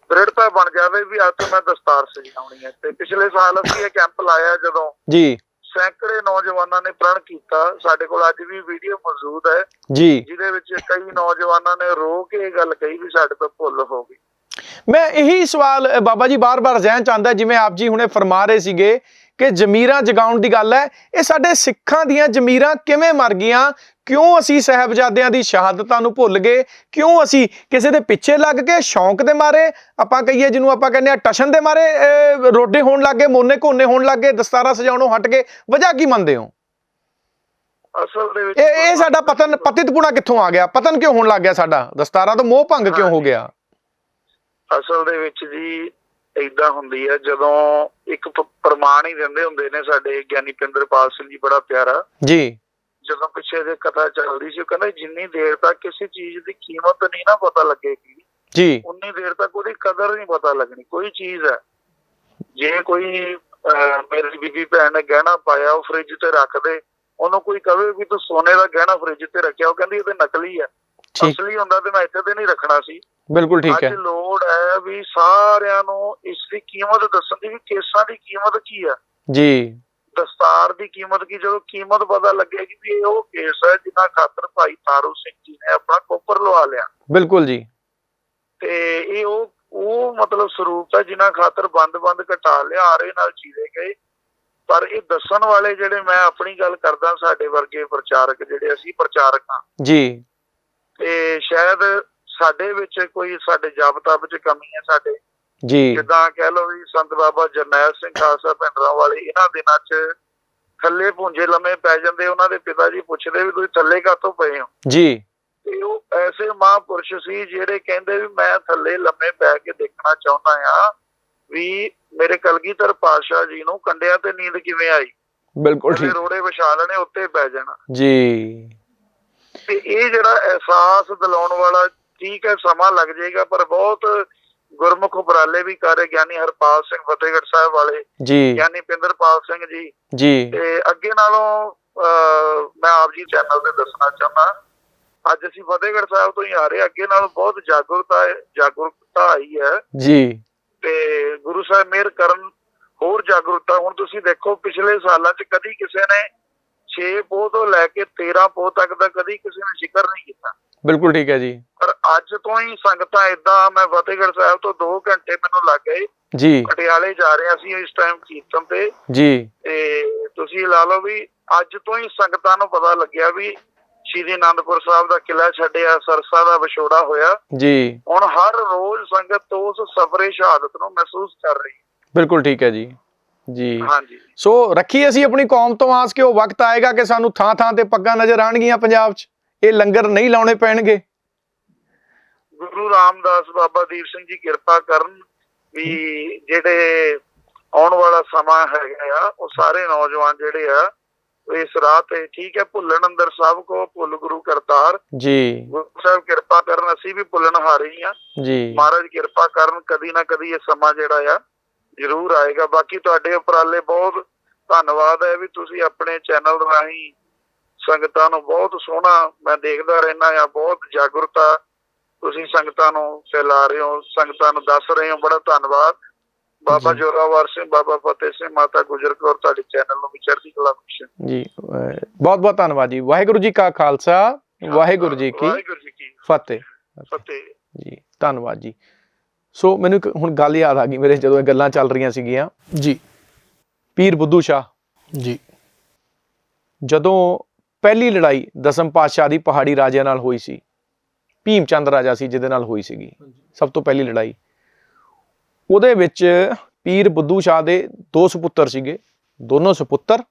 ਦ੍ਰਿੜਤਾ ਬਣ ਜਾਵੇ ਵੀ ਅੱਜ ਤੋਂ ਮੈਂ ਦਸਤਾਰ ਸਜਾਉਣੀ ਹੈ। ਤੇ ਪਿਛਲੇ ਸਾਲ ਅਸੀਂ ਇਹ ਕੈਂਪ ਲਾਇਆ ਜਦੋਂ ਜੀ। ਸੈਂਕੜੇ ਨੌਜਵਾਨਾਂ ਨੇ ਪ੍ਰਣ ਕੀਤਾ। ਸਾਡੇ ਕੋਲ ਅੱਜ ਵੀ ਵੀਡੀਓ ਮੌਜੂਦ ਹੈ। ਜੀ। ਜਿਹਦੇ ਵਿੱਚ ਕਈ ਨੌਜਵਾਨਾਂ ਨੇ ਰੋ ਕੇ ਇਹ ਗੱਲ ਕਹੀ ਵੀ ਸਾਡੇ ਤੋਂ ਭੁੱਲ ਹੋ ਗਈ ਮੈਂ ਇਹੀ ਸਵਾਲ ਬਾਬਾ ਜੀ ਬਾਰ-ਬਾਰ ਜ਼ਿਹਨ ਚ ਆਉਂਦਾ ਜਿਵੇਂ ਆਪ ਜੀ ਹੁਣੇ ਫਰਮਾ ਰਹੇ ਸੀਗੇ ਕਿ ਜ਼ਮੀਰਾਂ ਜਗਾਉਣ ਦੀ ਗੱਲ ਹੈ। ਇਹ ਸਾਡੇ ਸਿੱਖਾਂ ਦੀਆਂ ਜ਼ਮੀਰਾਂ ਕਿਵੇਂ ਮਰ ਗਈਆਂ? ਕਿਉਂ ਅਸੀਂ ਸਹਿਬਜ਼ਾਦਿਆਂ ਦੀ ਸ਼ਹਾਦਤਾਂ ਨੂੰ ਭੁੱਲ ਗਏ? ਕਿਉਂ ਅਸੀਂ ਕਿਸੇ ਦੇ ਪਿੱਛੇ ਲੱਗ ਕੇ ਸ਼ੌਂਕ ਦੇ ਮਾਰੇ? ਆਪਾਂ ਕਹੀਏ ਜਿਹਨੂੰ ਆਪਾਂ ਕਹਿੰਦੇ ਆ ਟਸ਼ਨ ਦੇ ਮਾਰੇ ਰੋਡੇ ਹੋਣ ਲੱਗ ਗਏ ਮੋਨੇ ਕੋਨੇ ਹੋਣ ਲੱਗ ਗਏ ਦਸਤਾਰਾਂ ਸਜਾਉਣੋਂ ਹਟ ਗਏ। ਵਜ੍ਹਾ ਕੀ ਮੰਨਦੇ ਹੋ? ਅਸਲ ਦੇ ਵਿੱਚ ਇਹ ਇਹ ਸਾਡਾ ਪਤਨ ਪਤਿਤਪੁਣਾ ਕਿੱਥੋਂ ਆ ਗਿਆ? ਪਤਨ ਕਿਉਂ ਹੋਣ ਲੱਗ ਗਿਆ ਸਾਡਾ? ਦਸਤਾਰਾਂ ਤੋਂ ਮੋਹ ਭੰਗ ਕਿਉਂ ਹੋ ਗਿਆ? ਅਸਲ ਦੇ ਵਿੱਚ ਜੀ ਇਦਾਂ ਹੁੰਦੀ ਹੈ ਜਦੋਂ ਇੱਕ ਪ੍ਰਮਾਣ ਹੀ ਦਿੰਦੇ ਹੁੰਦੇ ਨੇ ਸਾਡੇ ਗਿਆਨੀ ਪਿੰਦਰਪਾਲ ਸਿੰਘ ਜੀ ਬੜਾ ਪਿਆਰਾ। ਜੀ। ਜਦੋਂ ਪਿੱਛੇ ਜੇ ਕਥਾ ਚੱਲਦੀ ਸੀ ਉਹ ਕਹਿੰਦਾ ਜਿੰਨੀ ਦੇਰ ਤੱਕ ਕਿਸੇ ਚੀਜ਼ ਦੀ ਕੀਮਤ ਨਹੀਂ ਨਾ ਪਤਾ ਲੱਗੇਗੀ ਜੀ। ਉਨੀ ਦੇਰ ਤੱਕ ਉਹਦੀ ਕਦਰ ਨਹੀਂ ਪਤਾ ਲੱਗਣੀ ਕੋਈ ਚੀਜ਼ ਹੈ। ਜੇ ਕੋਈ ਮੇਰੀ ਬੀਬੀ ਭੈਣ ਨੇ ਗਹਿਣਾ ਪਾਇਆ ਉਹ ਫ੍ਰਿਜ ਤੇ ਰੱਖ ਦੇ ਉਹਨੂੰ ਕੋਈ ਕਵੇ ਵੀ ਤੂੰ ਸੋਨੇ ਦਾ ਗਹਿਣਾ ਫ੍ਰਿਜ ਤੇ ਰੱਖਿਆ ਉਹ ਕਹਿੰਦੀ ਇਹ ਤੇ ਨਕਲੀ ਹੈ। ਅਸਲੀ ਹੁੰਦਾ ਤੇ ਮੈਂ ਇੱਥੇ ਤੇ ਨਹੀਂ ਰੱਖਣਾ ਸੀ। ਬਿਲਕੁਲ ਠੀਕ ਅੱਜ ਹੈ। ਲੋੜ ਹੈ ਵੀ ਸਾਰਿਆਂ ਨੂੰ ਇਸ ਦੀ ਕੀਮਤ ਦੱਸਣ ਦੀ ਵੀ ਕੇਸਾਂ ਦੀ ਕੀਮਤ ਕੀ ਆ। ਜੀ। ਦਸਤਾਰ ਦੀ ਕੀਮਤ ਕੀ ਜਦੋਂ ਕੀਮਤ ਪਤਾ ਲੱਗੇਗੀ ਵੀ ਇਹ ਉਹ ਕੇਸ ਹੈ ਜਿਨ੍ਹਾਂ ਖਾਤਰ ਭਾਈ ਤਾਰੂ ਸਿੰਘ ਜੀ ਨੇ ਆਪਣਾ ਕੋਪਰ ਲਵਾ ਲਿਆ। ਬਿਲਕੁਲ ਜੀ। ਤੇ ਇਹ ਉਹ ਉਹ ਮਤਲਬ ਸਰੂਪ ਹੈ ਜਿਨ੍ਹਾਂ ਖਾਤਰ ਬੰਦ-ਬੰਦ ਘਟਾ ਲਿਆ ਆਰੇ ਨਾਲ ਚੀਰੇ ਗਏ। ਪਰ ਇਹ ਦੱਸਣ ਵਾਲੇ ਜਿਹੜੇ ਮੈਂ ਆਪਣੀ ਗੱਲ ਕਰਦਾ ਸਾਡੇ ਵਰਗੇ ਪ੍ਰਚਾਰਕ ਜਿਹੜੇ ਅਸੀਂ ਪ੍ਰਚਾਰਕ ਹਾਂ। ਜੀ। ਤੇ ਸ਼ਾਇਦ ਸਾਡੇ ਵਿੱਚ ਕੋਈ ਸਾਡੇ ਜਪ ਤਪ ਚ ਕਮੀ ਹੈ ਸਾਡੇ। ਜੀ। ਜਿੱਦਾਂ ਕਹਿ ਲਓ ਵੀ ਸੰਤ ਬਾਬਾ ਜਰਨੈਲ ਸਿੰਘ ਖਾਲਸਾ ਪਿੰਡਰਾਂ ਵਾਲੇ ਇਹਨਾਂ ਦਿਨਾਂ 'ਚ ਥੱਲੇ ਪੁੰਜੇ ਲੰਮੇ ਪੈ ਜਾਂਦੇ ਉਹਨਾਂ ਦੇ ਪਿਤਾ ਜੀ ਪੁੱਛਦੇ ਵੀ ਤੁਸੀਂ ਥੱਲੇ ਕਾਹਤੋਂ ਪਏ ਹੋ? ਜੀ। ਤੇ ਉਹ ਐਸੇ ਮਹਾਂਪੁਰਸ਼ ਸੀ ਜਿਹੜੇ ਕਹਿੰਦੇ ਵੀ ਮੈਂ ਥੱਲੇ ਲੰਮੇ ਪੈ ਕੇ ਦੇਖਣਾ ਚਾਹੁੰਦਾ ਆ ਵੀ ਮੇਰੇ ਕਲਗੀਧਰ ਪਾਤਸ਼ਾਹ ਜੀ ਨੂੰ ਕੰਡਿਆਂ ਤੇ ਨੀਂਦ ਕਿਵੇਂ ਆਈ? ਬਿਲਕੁਲ ਠੀਕ। ਰੋੜੇ ਵਿਛਾ ਲੈਣੇ ਉੱਤੇ ਪੈ ਜਾਣਾ। ਜੀ। ਤੇ ਇਹ ਜਿਹੜਾ ਅਹਿਸਾਸ ਦਿਲਾਉਣ ਵਾਲਾ ਠੀਕ ਹੈ ਸਮਾਂ ਲੱਗ ਜਾਏਗਾ ਪਰ ਬਹੁਤ ਗੁਰਮੁਖ ਉਪਰਾਲੇ ਵੀ ਕਰ ਰਹੇ ਗਿਆਨੀ ਹਰਪਾਲ ਸਿੰਘ ਫਤਿਹਗੜ੍ਹ ਸਾਹਿਬ ਵਾਲੇ ਜੀ। ਗਿਆਨੀ ਪਿੰਦਰਪਾਲ ਸਿੰਘ ਜੀ। ਜੀ। ਤੇ ਅੱਗੇ ਨਾਲੋਂ ਮੈਂ ਆਪ ਜੀ ਚੈਨਲ ਤੇ ਦੱਸਣਾ ਚਾਹੁੰਦਾ ਅੱਜ ਅਸੀਂ ਫਤਿਹਗੜ੍ਹ ਸਾਹਿਬ ਤੋਂ ਹੀ ਆ ਰਹੇ ਅੱਗੇ ਨਾਲੋਂ ਬਹੁਤ ਜਾਗਰੂਕਤਾ ਜਾਗਰੂਕਤਾ ਆਈ ਹੈ। ਜੀ। ਤੇ ਗੁਰੂ ਸਾਹਿਬ ਮਿਹਰ ਕਰਨ ਹੋਰ ਜਾਗਰੂਕਤਾ ਹੁਣ ਤੁਸੀਂ ਦੇਖੋ ਪਿਛਲੇ ਸਾਲਾਂ 'ਚ ਕਦੀ ਕਿਸੇ ਨੇ 6 ਪੋਹ ਤੋਂ ਲੈ ਕੇ 13 ਪੋਹ ਤੱਕ ਦਾ ਕਦੀ ਕਿਸੇ ਨੇ ਜ਼ਿਕਰ ਨਹੀਂ ਕੀਤਾ। ਬਿਲਕੁਲ ਠੀਕ ਹੈ ਜੀ। ਪਰ ਅੱਜ ਤੋਂ ਹੀ ਸੰਗਤਾਂ ਇਦਾਂ ਮੈਂ ਫਤਿਹਗੜ੍ਹ ਸਾਹਿਬ ਤੋਂ 2 ਘੰਟੇ ਮੈਨੂੰ ਲੱਗ ਗਏ। ਜੀ। ਪਟਿਆਲੇ ਜਾ ਰਹੇ ਅਸੀਂ ਇਸ ਟਾਈਮ ਕੀਰਤਨ ਤੇ। ਜੀ। ਤੇ ਤੁਸੀਂ ਲਾ ਲਓ ਵੀ ਅੱਜ ਤੋਂ ਹੀ ਸੰਗਤਾਂ ਨੂੰ ਪਤਾ ਲੱਗਿਆ ਵੀ ਸ਼੍ਰੀ ਅਨੰਦਪੁਰ ਸਾਹਿਬ ਦਾ ਕਿਲਾ ਛੱਡਿਆ ਸਰਸਾ ਦਾ ਵਿਛੋੜਾ ਹੋਇਆ। ਜੀ। ਹੁਣ ਹਰ ਰੋਜ਼ ਸੰਗਤ ਉਸ ਸਫਰੇ ਸ਼ਹਾਦਤ ਨੂੰ ਮਹਿਸੂਸ ਕਰ ਰਹੀ ਹੈ। ਬਿਲਕੁਲ ਠੀਕ ਹੈ ਜੀ। ਜੀ। ਹਾਂਜੀ। ਸੋ ਰੱਖੀ ਅਸੀਂ ਆਪਣੀ ਕੌਮ ਤੋਂ ਆਸ ਕਿ ਉਹ ਵਕਤ ਆਏਗਾ ਕਿ ਸਾਨੂੰ ਥਾਂ ਥਾਂ ਤੇ ਪੱਗਾਂ ਨਜ਼ਰ ਆਣਗੀਆਂ ਪੰਜਾਬ 'ਚ। ਇਹ ਲੰਗਰ ਨਹੀਂ ਲਾਉਣੇ ਪੈਣਗੇ। ਗੁਰੂ ਰਾਮਦਾਸ ਬਾਬਾ ਦੀਪ ਸਿੰਘ ਜੀ ਕਿਰਪਾ ਕਰਨ ਵੀ ਜਿਹੜੇ ਆਉਣ ਵਾਲਾ ਸਮਾਂ ਹੈਗਾ ਆ ਉਹ ਸਾਰੇ ਨੌਜਵਾਨ ਜਿਹੜੇ ਆ ਇਸ ਰਾਹ ਤੇ ਠੀਕ ਹੈ ਭੁੱਲਣ ਅੰਦਰ ਸਭ ਕੋ ਭੁੱਲ ਗੁਰੂ ਕਰਤਾਰ। ਜੀ। ਗੁਰੂ ਸਾਹਿਬ ਕਿਰਪਾ ਕਰਨ ਅਸੀਂ ਵੀ ਭੁੱਲਣ ਹਾਰੇ ਹੀ ਆ। ਜੀ। ਮਹਾਰਾਜ ਕਿਰਪਾ ਕਰਨ ਕਦੀ ਨਾ ਕਦੀ ਇਹ ਸਮਾਂ ਜਿਹੜਾ ਆ ਜ਼ਰੂਰ ਆਏਗਾ। ਬਾਕੀ ਤੁਹਾਡੇ ਉਪਰਾਲੇ ਬਹੁਤ ਧੰਨਵਾਦ ਹੈ ਵੀ ਤੁਸੀਂ ਆਪਣੇ ਚੈਨਲ ਰਾਹੀਂ ਸੰਗਤਾਂ ਨੂੰ ਬਹੁਤ ਸੋਹਣਾ ਮੈਂ ਦੇਖਦਾ ਰਹਿਣਾ ਆ ਬਹੁਤ ਜਾਗਰੂਕਤਾ ਤੁਸੀਂ ਸੰਗਤਾਂ ਨੂੰ ਫੈਲਾ ਰਹੇ ਹੋ ਸੰਗਤਾਂ ਨੂੰ ਦੱਸ ਰਹੇ ਹੋ ਬੜਾ ਧੰਨਵਾਦ। ਬਾਬਾ। ਜੋਰਾਵਰ ਸਿੰਘ ਬਾਬਾ ਫਤਿਹ ਸਿੰਘ ਮਾਤਾ ਗੁਜਰ ਕੌਰ ਤੁਹਾਡੇ ਚੈਨਲ ਨੂੰ ਵੀ ਚੜ੍ਹਦੀ ਕਲਾ ਬਖਸ਼ੇ। ਜੀ ਬਹੁਤ ਬਹੁਤ ਧੰਨਵਾਦ ਜੀ। ਵਾਹਿਗੁਰੂ ਜੀ ਕਾ ਖਾਲਸਾ ਵਾਹਿਗੁਰੂ ਜੀ ਕੀ ਫਤਿਹ। ਫਤਿਹ। ਜੀ ਧੰਨਵਾਦ ਜੀ। ਸੋ ਮੈਨੂੰ ਇੱਕ ਹੁਣ ਗੱਲ ਯਾਦ ਆ ਗਈ ਮੇਰੇ ਜਦੋਂ ਇਹ ਗੱਲਾਂ ਚੱਲ ਰਹੀਆਂ ਸੀਗੀਆਂ। ਜੀ। ਪੀਰ ਬੁੱਧੂ ਸ਼ਾਹ। ਜੀ। ਜਦੋਂ ਪਹਿਲੀ ਲੜਾਈ ਦਸਮ ਪਾਤਸ਼ਾਹ ਦੀ ਪਹਾੜੀ ਰਾਜਿਆਂ ਨਾਲ ਹੋਈ ਸੀ ਭੀਮ ਚੰਦ ਰਾਜਾ ਸੀ ਜਿਹਦੇ ਨਾਲ ਹੋਈ ਸੀਗੀ ਸਭ ਤੋਂ ਪਹਿਲੀ ਲੜਾਈ। ਉਹਦੇ ਵਿੱਚ ਪੀਰ ਬੁੱਧੂ ਸ਼ਾਹ ਦੇ ਦੋ ਸੁਪੁੱਤਰ ਸੀਗੇ ਦੋਨੋਂ ਸੁਪੁੱਤਰ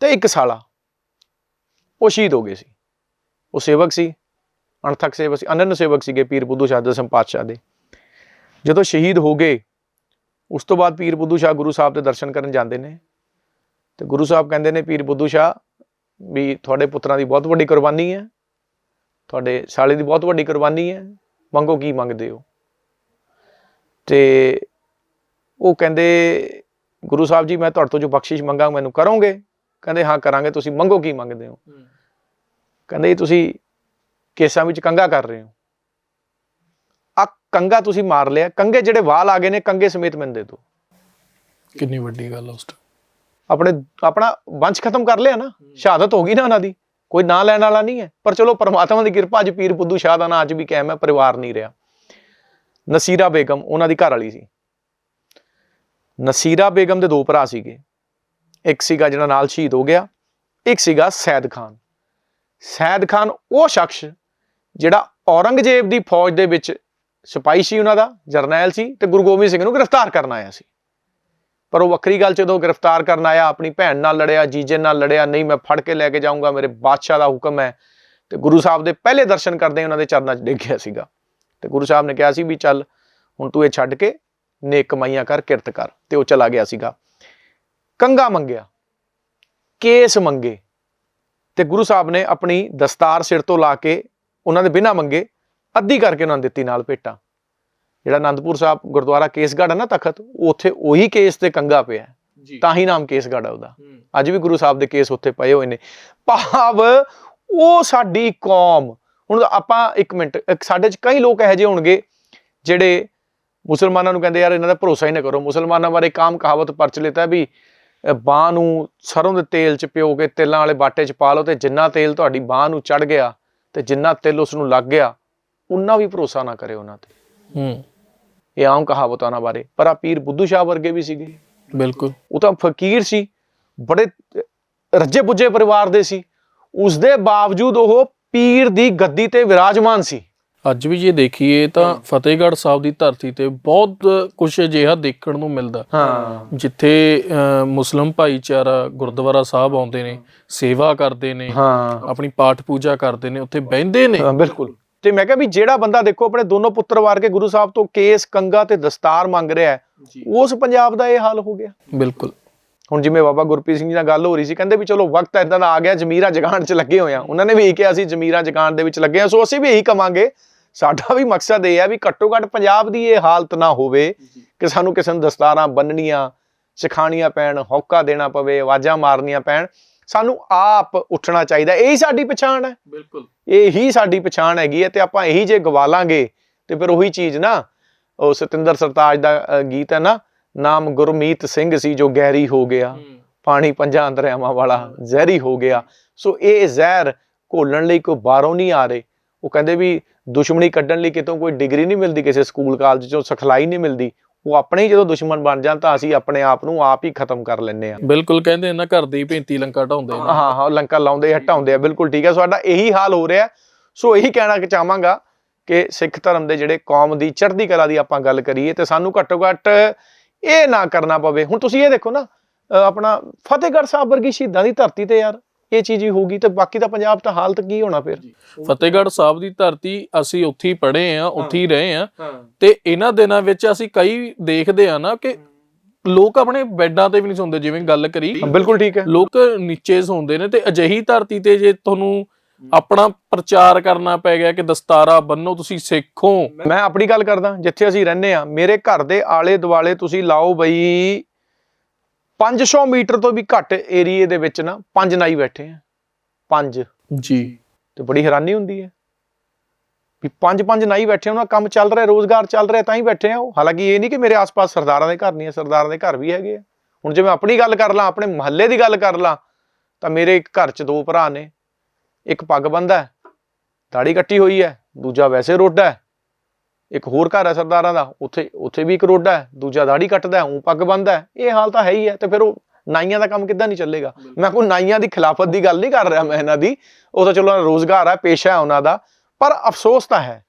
ਤੇ ਇੱਕ ਸਾਲਾ। ਉਹ ਸ਼ਹੀਦ ਹੋ ਗਏ ਸੀ। ਉਹ ਸੇਵਕ ਸੀ ਅਣਥਕ ਸੇਵਕ ਸੀ ਅਨੰਨ ਸੇਵਕ ਸੀਗੇ ਪੀਰ ਬੁੱਧੂ ਸ਼ਾਹ ਦਸਮ ਪਾਤਸ਼ਾਹ ਦੇ। ਜਦੋਂ ਸ਼ਹੀਦ ਹੋ ਗਏ ਉਸ ਤੋਂ ਬਾਅਦ ਪੀਰ ਬੁੱਧੂ ਸ਼ਾਹ ਗੁਰੂ ਸਾਹਿਬ ਦੇ ਦਰਸ਼ਨ ਕਰਨ ਜਾਂਦੇ ਨੇ। ਤੇ ਗੁਰੂ ਸਾਹਿਬ ਕਹਿੰਦੇ ਨੇ ਪੀਰ ਬੁੱਧੂ ਸ਼ਾਹ ਵੀ ਤੁਹਾਡੇ ਪੁੱਤਰਾਂ ਦੀ ਬਹੁਤ ਵੱਡੀ ਕੁਰਬਾਨੀ ਹੈ ਤੁਹਾਡੇ ਸਾਲੇ ਦੀ ਬਹੁਤ ਵੱਡੀ ਕੁਰਬਾਨੀ ਹੈ ਮੰਗੋ ਕੀ ਮੰਗਦੇ ਹੋ? ਤੇ ਉਹ ਕਹਿੰਦੇ ਗੁਰੂ ਸਾਹਿਬ ਜੀ ਮੈਂ ਤੁਹਾਡੇ ਤੋਂ ਜੋ ਬਖਸ਼ਿਸ਼ ਮੰਗਾ ਮੈਨੂੰ ਕਰੋਗੇ? ਕਹਿੰਦੇ ਹਾਂ ਕਰਾਂਗੇ ਤੁਸੀਂ ਮੰਗੋ ਕੀ ਮੰਗਦੇ ਹੋ? ਕਹਿੰਦੇ ਤੁਸੀਂ ਕੇਸਾਂ ਵਿੱਚ ਕੰਗਾ ਕਰ ਰਹੇ ਹੋ। ਕੰਗਾ ਤੁਸੀਂ ਮਾਰ ਲਿਆ ਕੰਗੇ ਜਿਹੜੇ ਵਾਲ ਆ ਗਏ ਨੇ ਕੰਗੇ ਸਮੇਤ ਮੈਨੂੰ ਦੇ ਦਿਓ। ਕਿੰਨੀ ਵੱਡੀ ਗੱਲ ਆ ਉਸ time। ਆਪਣੇ ਆਪਣਾ ਵੰਸ਼ ਖਤਮ ਕਰ ਲਿਆ ਨਾ ਸ਼ਹਾਦਤ ਹੋ ਗਈ ਨਾ ਉਹਨਾਂ ਦੀ। ਕੋਈ ਨਾਂ ਲੈਣ ਵਾਲਾ ਨਹੀਂ ਹੈ ਪਰ ਚਲੋ ਪਰਮਾਤਮਾ ਦੀ ਕਿਰਪਾ ਅੱਜ ਪੀਰ ਬੁੱਧੂ ਸ਼ਾਹ ਦਾ ਨਾਂ ਅੱਜ ਵੀ ਕਾਇਮ ਹੈ ਪਰਿਵਾਰ ਨਹੀਂ ਰਿਹਾ। ਨਸੀਰਾ ਬੇਗਮ ਉਹਨਾਂ ਦੀ ਘਰ ਵਾਲੀ ਸੀ। ਨਸੀਰਾ ਬੇਗਮ ਦੇ ਦੋ ਭਰਾ ਸੀਗੇ। ਇੱਕ ਸੀਗਾ ਜਿਹੜਾ ਨਾਲ ਸ਼ਹੀਦ ਹੋ ਗਿਆ ਇੱਕ ਸੀਗਾ ਸੈਦ ਖਾਨ। ਸੈਦ ਖਾਨ ਉਹ ਸ਼ਖਸ ਜਿਹੜਾ ਔਰੰਗਜ਼ੇਬ ਦੀ ਫੌਜ ਦੇ ਵਿੱਚ ਸਿਪਾਹੀ ਸੀ ਉਹਨਾਂ ਦਾ, ਜਰਨੈਲ ਸੀ ਤੇ ਗੁਰੂ ਗੋਬਿੰਦ ਸਿੰਘ ਨੂੰ ਗ੍ਰਿਫਤਾਰ ਕਰਨ ਆਇਆ ਸੀ। ਪਰ ਉਹ ਵੱਖਰੀ ਗੱਲ ਜਦੋਂ ਗ੍ਰਿਫਤਾਰ ਕਰਨ ਆਇਆ, ਆਪਣੀ ਭੈਣ ਨਾਲ ਲੜਿਆ, ਜੀਜੇ ਨਾਲ ਲੜਿਆ, ਨਹੀਂ ਮੈਂ ਫੜ ਕੇ ਲੈ ਕੇ ਜਾਊਂਗਾ, ਮੇਰੇ ਬਾਦਸ਼ਾਹ ਦਾ ਹੁਕਮ ਹੈ। ਤੇ ਗੁਰੂ ਸਾਹਿਬ ਦੇ ਪਹਿਲੇ ਦਰਸ਼ਨ ਕਰਦੇ ਉਹਨਾਂ ਦੇ ਚਰਨਾਂ 'ਚ ਡਿੱਗ ਗਿਆ ਸੀਗਾ। ਤੇ ਗੁਰੂ ਸਾਹਿਬ ਨੇ ਕਿਹਾ ਸੀ ਵੀ ਚੱਲ, ਹੁਣ ਤੂੰ ਇਹ ਛੱਡ ਕੇ ਨੇਕ ਕਮਾਈਆਂ ਕਰ, ਕਿਰਤ ਕਰ। ਤੇ ਉਹ ਚਲਾ ਗਿਆ ਸੀਗਾ। ਕੰਗਾ ਮੰਗਿਆ, ਕੇਸ ਮੰਗੇ। ਤੇ ਗੁਰੂ ਸਾਹਿਬ ਨੇ ਆਪਣੀ ਦਸਤਾਰ ਸਿਰ ਤੋਂ ਲਾ ਕੇ ਉਹਨਾਂ ਦੇ ਬਿਨਾਂ ਮੰਗੇ ਅੱਧੀ ਕਰਕੇ ਉਹਨਾਂ ਨੂੰ ਦਿੱਤੀ ਨਾਲ ਭੇਟਾ ਜਿਹੜਾ ਆਨੰਦਪੁਰ ਸਾਹਿਬ ਗੁਰਦੁਆਰਾ ਕੇਸਗੜ੍ਹ ਹੈ ਨਾ ਤਖਤ ਉੱਥੇ ਉਹੀ ਕੇਸ ਤੇ ਕੰਗਾ ਪਿਆ। ਜੀ। ਤਾਂ ਹੀ ਨਾਮ ਕੇਸਗੜ੍ਹ ਹੈ ਉਹਦਾ। ਅੱਜ ਵੀ ਗੁਰੂ ਸਾਹਿਬ ਦੇ ਕੇਸ ਉੱਥੇ ਪਏ ਹੋਏ ਨੇ। ਭਾਵ ਉਹ ਸਾਡੀ ਕੌਮ ਹੁਣ ਆਪਾਂ ਇੱਕ ਮਿੰਟ ਸਾਡੇ ਚ ਕਈ ਲੋਕ ਇਹੋ ਜਿਹੇ ਹੋਣਗੇ ਜਿਹੜੇ ਮੁਸਲਮਾਨਾਂ ਨੂੰ ਕਹਿੰਦੇ ਯਾਰ ਇਹਨਾਂ ਦਾ ਭਰੋਸਾ ਹੀ ਨਾ ਕਰੋ। ਮੁਸਲਮਾਨਾਂ ਬਾਰੇ ਕਾਮ ਕਹਾਵਤ ਪ੍ਰਚਲਿਤ ਹੈ ਵੀ ਬਾਂਹ ਨੂੰ ਸਰੋਂ ਦੇ ਤੇਲ ਚ ਪਿਓ ਕੇ ਤੇਲਾਂ ਵਾਲੇ ਬਾਟੇ ਚ ਪਾ ਲਓ ਤੇ ਜਿੰਨਾ ਤੇਲ ਤੁਹਾਡੀ ਬਾਂਹ ਨੂੰ ਚੜ ਗਿਆ ਤੇ ਜਿੰਨਾ ਤਿਲ ਉਸ ਨੂੰ ਲੱਗ ਗਿਆ ਉਨਾ ਵੀ ਭਰੋਸਾ ਨਾ ਕਰੇ ਉਹਨਾਂ ਤੇ। ਹੂੰ। ਇਹ ਆਮ ਕਹਾਵਤ ਉਹਨਾਂ ਬਾਰੇ। ਪਰ ਆ ਪੀਰ ਬੁੱਧੂ ਸ਼ਾਹ ਵਰਗੇ ਵੀ ਸੀਗੇ। ਬਿਲਕੁਲ। ਉਹ ਤਾਂ ਫਕੀਰ ਸੀ। ਬੜੇ ਰੱਜੇ ਪੁੱਜੇ ਪਰਿਵਾਰ ਦੇ ਸੀ। ਉਸ ਦੇ ਬਾਵਜੂਦ ਉਹ ਪੀਰ ਦੀ ਗੱਦੀ ਤੇ ਵਿਰਾਜਮਾਨ ਸੀ। ਅੱਜ ਵੀ ਜੇ ਦੇਖੀਏ ਤਾਂ ਫਤਿਹਗੜ੍ਹ ਸਾਹਿਬ ਦੀ ਧਰਤੀ ਤੇ ਬਹੁਤ ਕੁਝ ਅਜਿਹਾ ਦੇਖਣ ਨੂੰ ਮਿਲਦਾ। ਹਾਂ। ਜਿੱਥੇ ਮੁਸਲਮ ਭਾਈਚਾਰਾ ਗੁਰਦੁਆਰਾ ਸਾਹਿਬ ਆਉਂਦੇ ਨੇ ਸੇਵਾ ਕਰਦੇ ਨੇ ਹਾਂ। ਆਪਣੀ ਪਾਠ ਪੂਜਾ ਕਰਦੇ ਨੇ ਉੱਥੇ ਬਹਿੰਦੇ ਨੇ। ਬਿਲਕੁਲ। ਤੇ ਮੈਂ ਕਿਹਾ ਵੀ ਜਿਹੜਾ ਬੰਦਾ ਦੇਖੋ ਆਪਣੇ ਦੋਨੋਂ ਪੁੱਤਰ ਵਾਰ ਕੇ ਗੁਰੂ ਸਾਹਿਬ ਤੋਂ ਕੇਸ ਕੰਗਾ ਤੇ ਦਸਤਾਰ ਮੰਗ ਰਿਹਾ ਹੈ ਉਸ ਪੰਜਾਬ ਦਾ ਇਹ ਹਾਲ ਹੋ ਗਿਆ। ਬਿਲਕੁਲ। ਹੁਣ ਜਿਵੇਂ ਬਾਬਾ ਗੁਰਪ੍ਰੀਤ ਸਿੰਘ ਜੀ ਨਾਲ ਗੱਲ ਹੋ ਰਹੀ ਸੀ ਕਹਿੰਦੇ ਵੀ ਚਲੋ ਵਕਤ ਇਦਾਂ ਦਾ ਆ ਗਿਆ ਜ਼ਮੀਰਾਂ ਜਗਾਣ 'ਚ ਲੱਗੇ ਹੋਏ ਆ। ਉਹਨਾਂ ਨੇ ਵੀ ਇਹੀ ਕਿਹਾ ਸੀ ਜ਼ਮੀਰਾਂ ਜਗਾਣ ਦੇ ਵਿੱਚ ਲੱਗੇ ਆ। ਸੋ ਅਸੀਂ ਵੀ ਇਹੀ ਕਵਾਂਗੇ ਸਾਡਾ ਵੀ ਮਕਸਦ ਇਹ ਹੈ ਵੀ ਘੱਟੋ ਘੱਟ ਪੰਜਾਬ ਦੀ ਇਹ ਹਾਲਤ ਨਾ ਹੋਵੇ ਕਿ ਸਾਨੂੰ ਕਿਸੇ ਨੂੰ ਦਸਤਾਰਾਂ ਬੰਨਣੀਆਂ ਸਿਖਾਣੀਆਂ ਪੈਣ ਹੌਕਾ ਦੇਣਾ ਪਵੇ ਆਵਾਜ਼ਾਂ ਮਾਰਨੀਆਂ ਪੈਣ। ਸਾਨੂੰ ਆਪ ਉੱਠਣਾ ਚਾਹੀਦਾ ਇਹੀ ਸਾਡੀ ਪਛਾਣ ਹੈ। ਬਿਲਕੁਲ। ਇਹੀ ਸਾਡੀ ਪਛਾਣ ਹੈਗੀ ਹੈ ਤੇ ਆਪਾਂ ਇਹੀ ਜੇ ਗਵਾ ਲਾਂਗੇ ਤੇ ਫਿਰ ਉਹੀ ਚੀਜ਼ ਨਾ ਉਹ ਸਤਿੰਦਰ ਸਰਤਾਜ ਦਾ ਗੀਤ ਹੈ ਨਾ ਨਾਮ ਗੁਰਮੀਤ ਸਿੰਘ ਸੀ ਜੋ ਗਹਿਰੀ ਹੋ ਗਿਆ। ਪਾਣੀ ਪੰਜਾਂ ਅੰਦਰਿਆਵਾਂ ਵਾਲਾ ਜ਼ਹਿਰੀ ਹੋ ਗਿਆ। ਸੋ ਇਹ ਜ਼ਹਿਰ ਘੋਲਣ ਲਈ ਕੋਈ ਬਾਹਰੋਂ ਨਹੀਂ ਆ ਰਹੇ। ਉਹ ਕਹਿੰਦੇ ਵੀ ਦੁਸ਼ਮਣੀ ਕੱਢਣ ਲਈ ਕਿਤੋਂ ਕੋਈ ਡਿਗਰੀ ਨਹੀਂ ਮਿਲਦੀ ਕਿਸੇ ਸਕੂਲ ਕਾਲਜ ਚੋਂ ਸਿਖਲਾਈ ਨਹੀਂ ਮਿਲਦੀ। ਉਹ ਆਪਣੇ ਹੀ ਜਦੋਂ ਦੁਸ਼ਮਣ ਬਣ ਜਾਣ ਤਾਂ ਅਸੀਂ ਆਪਣੇ ਆਪ ਨੂੰ ਆਪ ਹੀ ਖਤਮ ਕਰ ਲੈਂਦੇ ਆ ਬਿਲਕੁਲ ਕਹਿੰਦੇ ਨਾ ਘਰ ਦੀ ਭੇਂਤੀ ਲੰਕਾ ਢਾਉਂਦੇ ਨੇ। ਹਾਂ ਹਾਂ ਲੰਕਾ ਲਾਉਂਦੇ ਹਟਾਉਂਦੇ ਆ ਬਿਲਕੁਲ ਠੀਕ ਹੈ ਸਾਡਾ ਇਹੀ ਹਾਲ ਹੋ ਰਿਹਾ। ਸੋ ਇਹੀ ਕਹਿਣਾ ਕਿ ਚਾਹਾਂਗਾ ਕਿ ਸਿੱਖ ਧਰਮ ਦੇ ਜਿਹੜੇ ਕੌਮ ਦੀ ਚੜ੍ਹਦੀ ਕਲਾ ਦੀ ਆਪਾਂ ਗੱਲ ਕਰੀਏ ਤੇ ਸਾਨੂੰ ਘੱਟੋ ਘੱਟ ਇਹ ਨਾ ਕਰਨਾ ਪਵੇ। ਹੁਣ ਤੁਸੀਂ ਇਹ ਦੇਖੋ ਨਾ ਆਪਣਾ ਫਤਿਹਗੜ੍ਹ ਸਾਹਿਬ ਵਰਗੀ ਸ਼ਹੀਦਾਂ ਦੀ ਧਰਤੀ ਤੇ ਯਾਰ ਇਹ ਚੀਜ਼ ਹੀ ਹੋਊਗੀ ਤੇ ਬਾਕੀ ਤਾਂ ਪੰਜਾਬ ਤਾਂ ਹਾਲਤ ਕੀ ਹੋਣਾ ਫਿਰ? ਫਤਿਹਗੜ੍ਹ ਸਾਹਿਬ ਦੀ ਧਰਤੀ ਅਸੀਂ ਉੱਥੇ ਹੀ ਪੜ੍ਹੇ ਆ ਉੱਥੇ ਹੀ ਰਹੇ ਆ ਤੇ ਇਹਨਾਂ ਦਿਨਾਂ ਵਿੱਚ ਅਸੀਂ ਕਈ ਦੇਖਦੇ ਆ ਨਾ ਕਿ ਲੋਕ ਆਪਣੇ ਬੈੱਡਾਂ ਤੇ ਵੀ ਨਹੀਂ ਸੌਂਦੇ ਜਿਵੇਂ ਗੱਲ ਕਰੀ। ਬਿਲਕੁਲ ਠੀਕ ਹੈ। ਲੋਕ ਨੀਚੇ ਸੌਂਦੇ ਨੇ ਤੇ ਅਜਿਹੀ ਧਰਤੀ ਤੇ ਜੇ ਤੁਹਾਨੂੰ ਆਪਣਾ ਪ੍ਰਚਾਰ ਕਰਨਾ ਪੈ ਗਿਆ ਕਿ ਦਸਤਾਰਾ ਬੰਨੋ ਤੁਸੀਂ ਸਿੱਖੋ। ਮੈਂ ਆਪਣੀ ਗੱਲ ਕਰਦਾ ਜਿੱਥੇ ਅਸੀਂ ਰਹਿੰਦੇ ਆ ਮੇਰੇ ਘਰ ਦੇ ਆਲੇ ਦੁਆਲੇ ਤੁਸੀਂ ਲਾਓ ਬਈ 500 ਮੀਟਰ ਤੋਂ ਵੀ ਘੱਟ ਏਰੀਏ ਦੇ ਵਿੱਚ ਨਾ ਪੰਜ ਨਾਈ ਬੈਠੇ ਆ। ਪੰਜ। ਜੀ। ਤੇ ਬੜੀ ਹੈਰਾਨੀ ਹੁੰਦੀ ਹੈ ਵੀ ਪੰਜ ਪੰਜ ਨਾਈ ਬੈਠੇ ਉਹਨਾਂ ਕੰਮ ਚੱਲ ਰਿਹਾ ਰੋਜ਼ਗਾਰ ਚੱਲ ਰਿਹਾ ਤਾਂ ਹੀ ਬੈਠੇ ਆ ਉਹ। ਹਾਲਾਂਕਿ ਇਹ ਨਹੀਂ ਕਿ ਮੇਰੇ ਆਸ-ਪਾਸ ਸਰਦਾਰਾਂ ਦੇ ਘਰ ਨਹੀਂ ਹੈ ਸਰਦਾਰਾਂ ਦੇ ਘਰ ਵੀ ਹੈਗੇ ਆ। ਹੁਣ ਜੇ ਮੈਂ ਆਪਣੀ ਗੱਲ ਕਰ ਲਾਂ ਆਪਣੇ ਮਹੱਲੇ ਦੀ ਗੱਲ ਕਰ ਲਾਂ ਤਾਂ ਮੇਰੇ ਇੱਕ ਘਰ 'ਚ ਦੋ ਭਰਾ ਨੇ। ਇੱਕ ਪੱਗ ਬੰਦਾ ਹੈ ਦਾੜੀ ਕੱਟੀ ਹੋਈ ਹੈ ਦੂਜਾ ਵੈਸੇ ਰੋਡਾ ਹੈ। ਇੱਕ ਹੋਰ ਘਰ ਹੈ ਸਰਦਾਰਾਂ ਦਾ ਉੱਥੇ ਉੱਥੇ ਵੀ ਇੱਕ ਰੋਡਾ ਹੈ ਦੂਜਾ ਦਾੜੀ ਕੱਟਦਾ ਹੈ ਪੱਗ ਹੈ ਇਹ ਹਾਲ ਤਾਂ ਹੈ ਹੀ ਹੈ ਤੇ ਫਿਰ ਉਹ ਨਾਈਆਂ ਦਾ ਕੰਮ ਕਿੱਦਾਂ ਨਹੀਂ ਚੱਲੇਗਾ? ਮੈਂ ਕੋਈ ਨਾਈਆਂ ਦੀ ਖਿਲਾਫਤ ਦੀ ਗੱਲ ਨਹੀਂ ਕਰ ਰਿਹਾ ਮੈਂ ਇਹਨਾਂ ਦੀ ਉਹ ਤਾਂ ਚਲੋ ਰੋਜ਼ਗਾਰ ਹੈ ਪੇਸ਼ਾ ਹੈ ਉਹਨਾਂ ਦਾ ਪਰ ਅਫਸੋਸ ਤਾਂ ਹੈ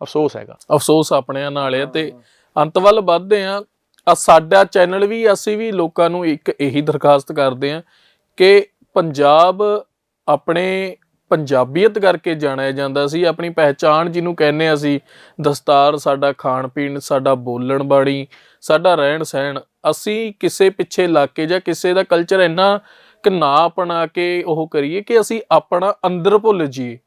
ਅਫਸੋਸ ਹੈਗਾ। ਅਫਸੋਸ ਆਪਣਿਆਂ ਨਾਲ ਹੈ ਤੇ ਅੰਤ ਵੱਲ ਵੱਧਦੇ ਆ ਆ ਸਾਡਾ ਚੈਨਲ ਵੀ ਅਸੀਂ ਵੀ ਲੋਕਾਂ ਨੂੰ ਇੱਕ ਇਹੀ ਦਰਖਾਸਤ ਕਰਦੇ ਆ ਕਿ ਪੰਜਾਬ ਆਪਣੇ ਪੰਜਾਬੀਅਤ ਕਰਕੇ ਜਾਣਿਆ ਜਾਂਦਾ ਸੀ। ਆਪਣੀ ਪਹਿਚਾਣ ਜਿਹਨੂੰ ਕਹਿੰਦੇ ਹਾਂ ਅਸੀਂ, ਦਸਤਾਰ, ਸਾਡਾ ਖਾਣ ਪੀਣ ਸਾਡਾ ਬੋਲਣ ਬਾਣੀ, ਸਾਡਾ ਰਹਿਣ ਸਹਿਣ ਅਸੀਂ ਕਿਸੇ ਪਿੱਛੇ ਇਲਾਕੇ ਜਾਂ ਕਿਸੇ ਦਾ ਕਲਚਰ ਇੰਨਾ ਕਿ ਨਾ ਅਪਣਾ ਕੇ ਉਹ ਕਰੀਏ ਕਿ ਅਸੀਂ ਆਪਣਾ ਅੰਦਰ ਭੁੱਲ ਜਾਈਏ।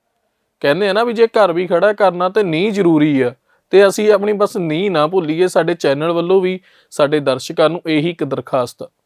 ਕਹਿੰਦੇ ਆ ਨਾ ਵੀ ਜੇ ਘਰ ਵੀ ਖੜਾ ਕਰਨਾ ਤੇ ਨੀ ਜ਼ਰੂਰੀ ਆ ਤੇ ਅਸੀਂ ਆਪਣੀ ਬਸ ਨੀ ਨਾ ਭੁੱਲੀਏ, ਸਾਡੇ ਚੈਨਲ ਵੱਲੋਂ ਵੀ, ਸਾਡੇ ਦਰਸ਼ਕਾਂ ਨੂੰ ਇਹੀ ਇੱਕ ਦਰਖਾਸਤ। ਆ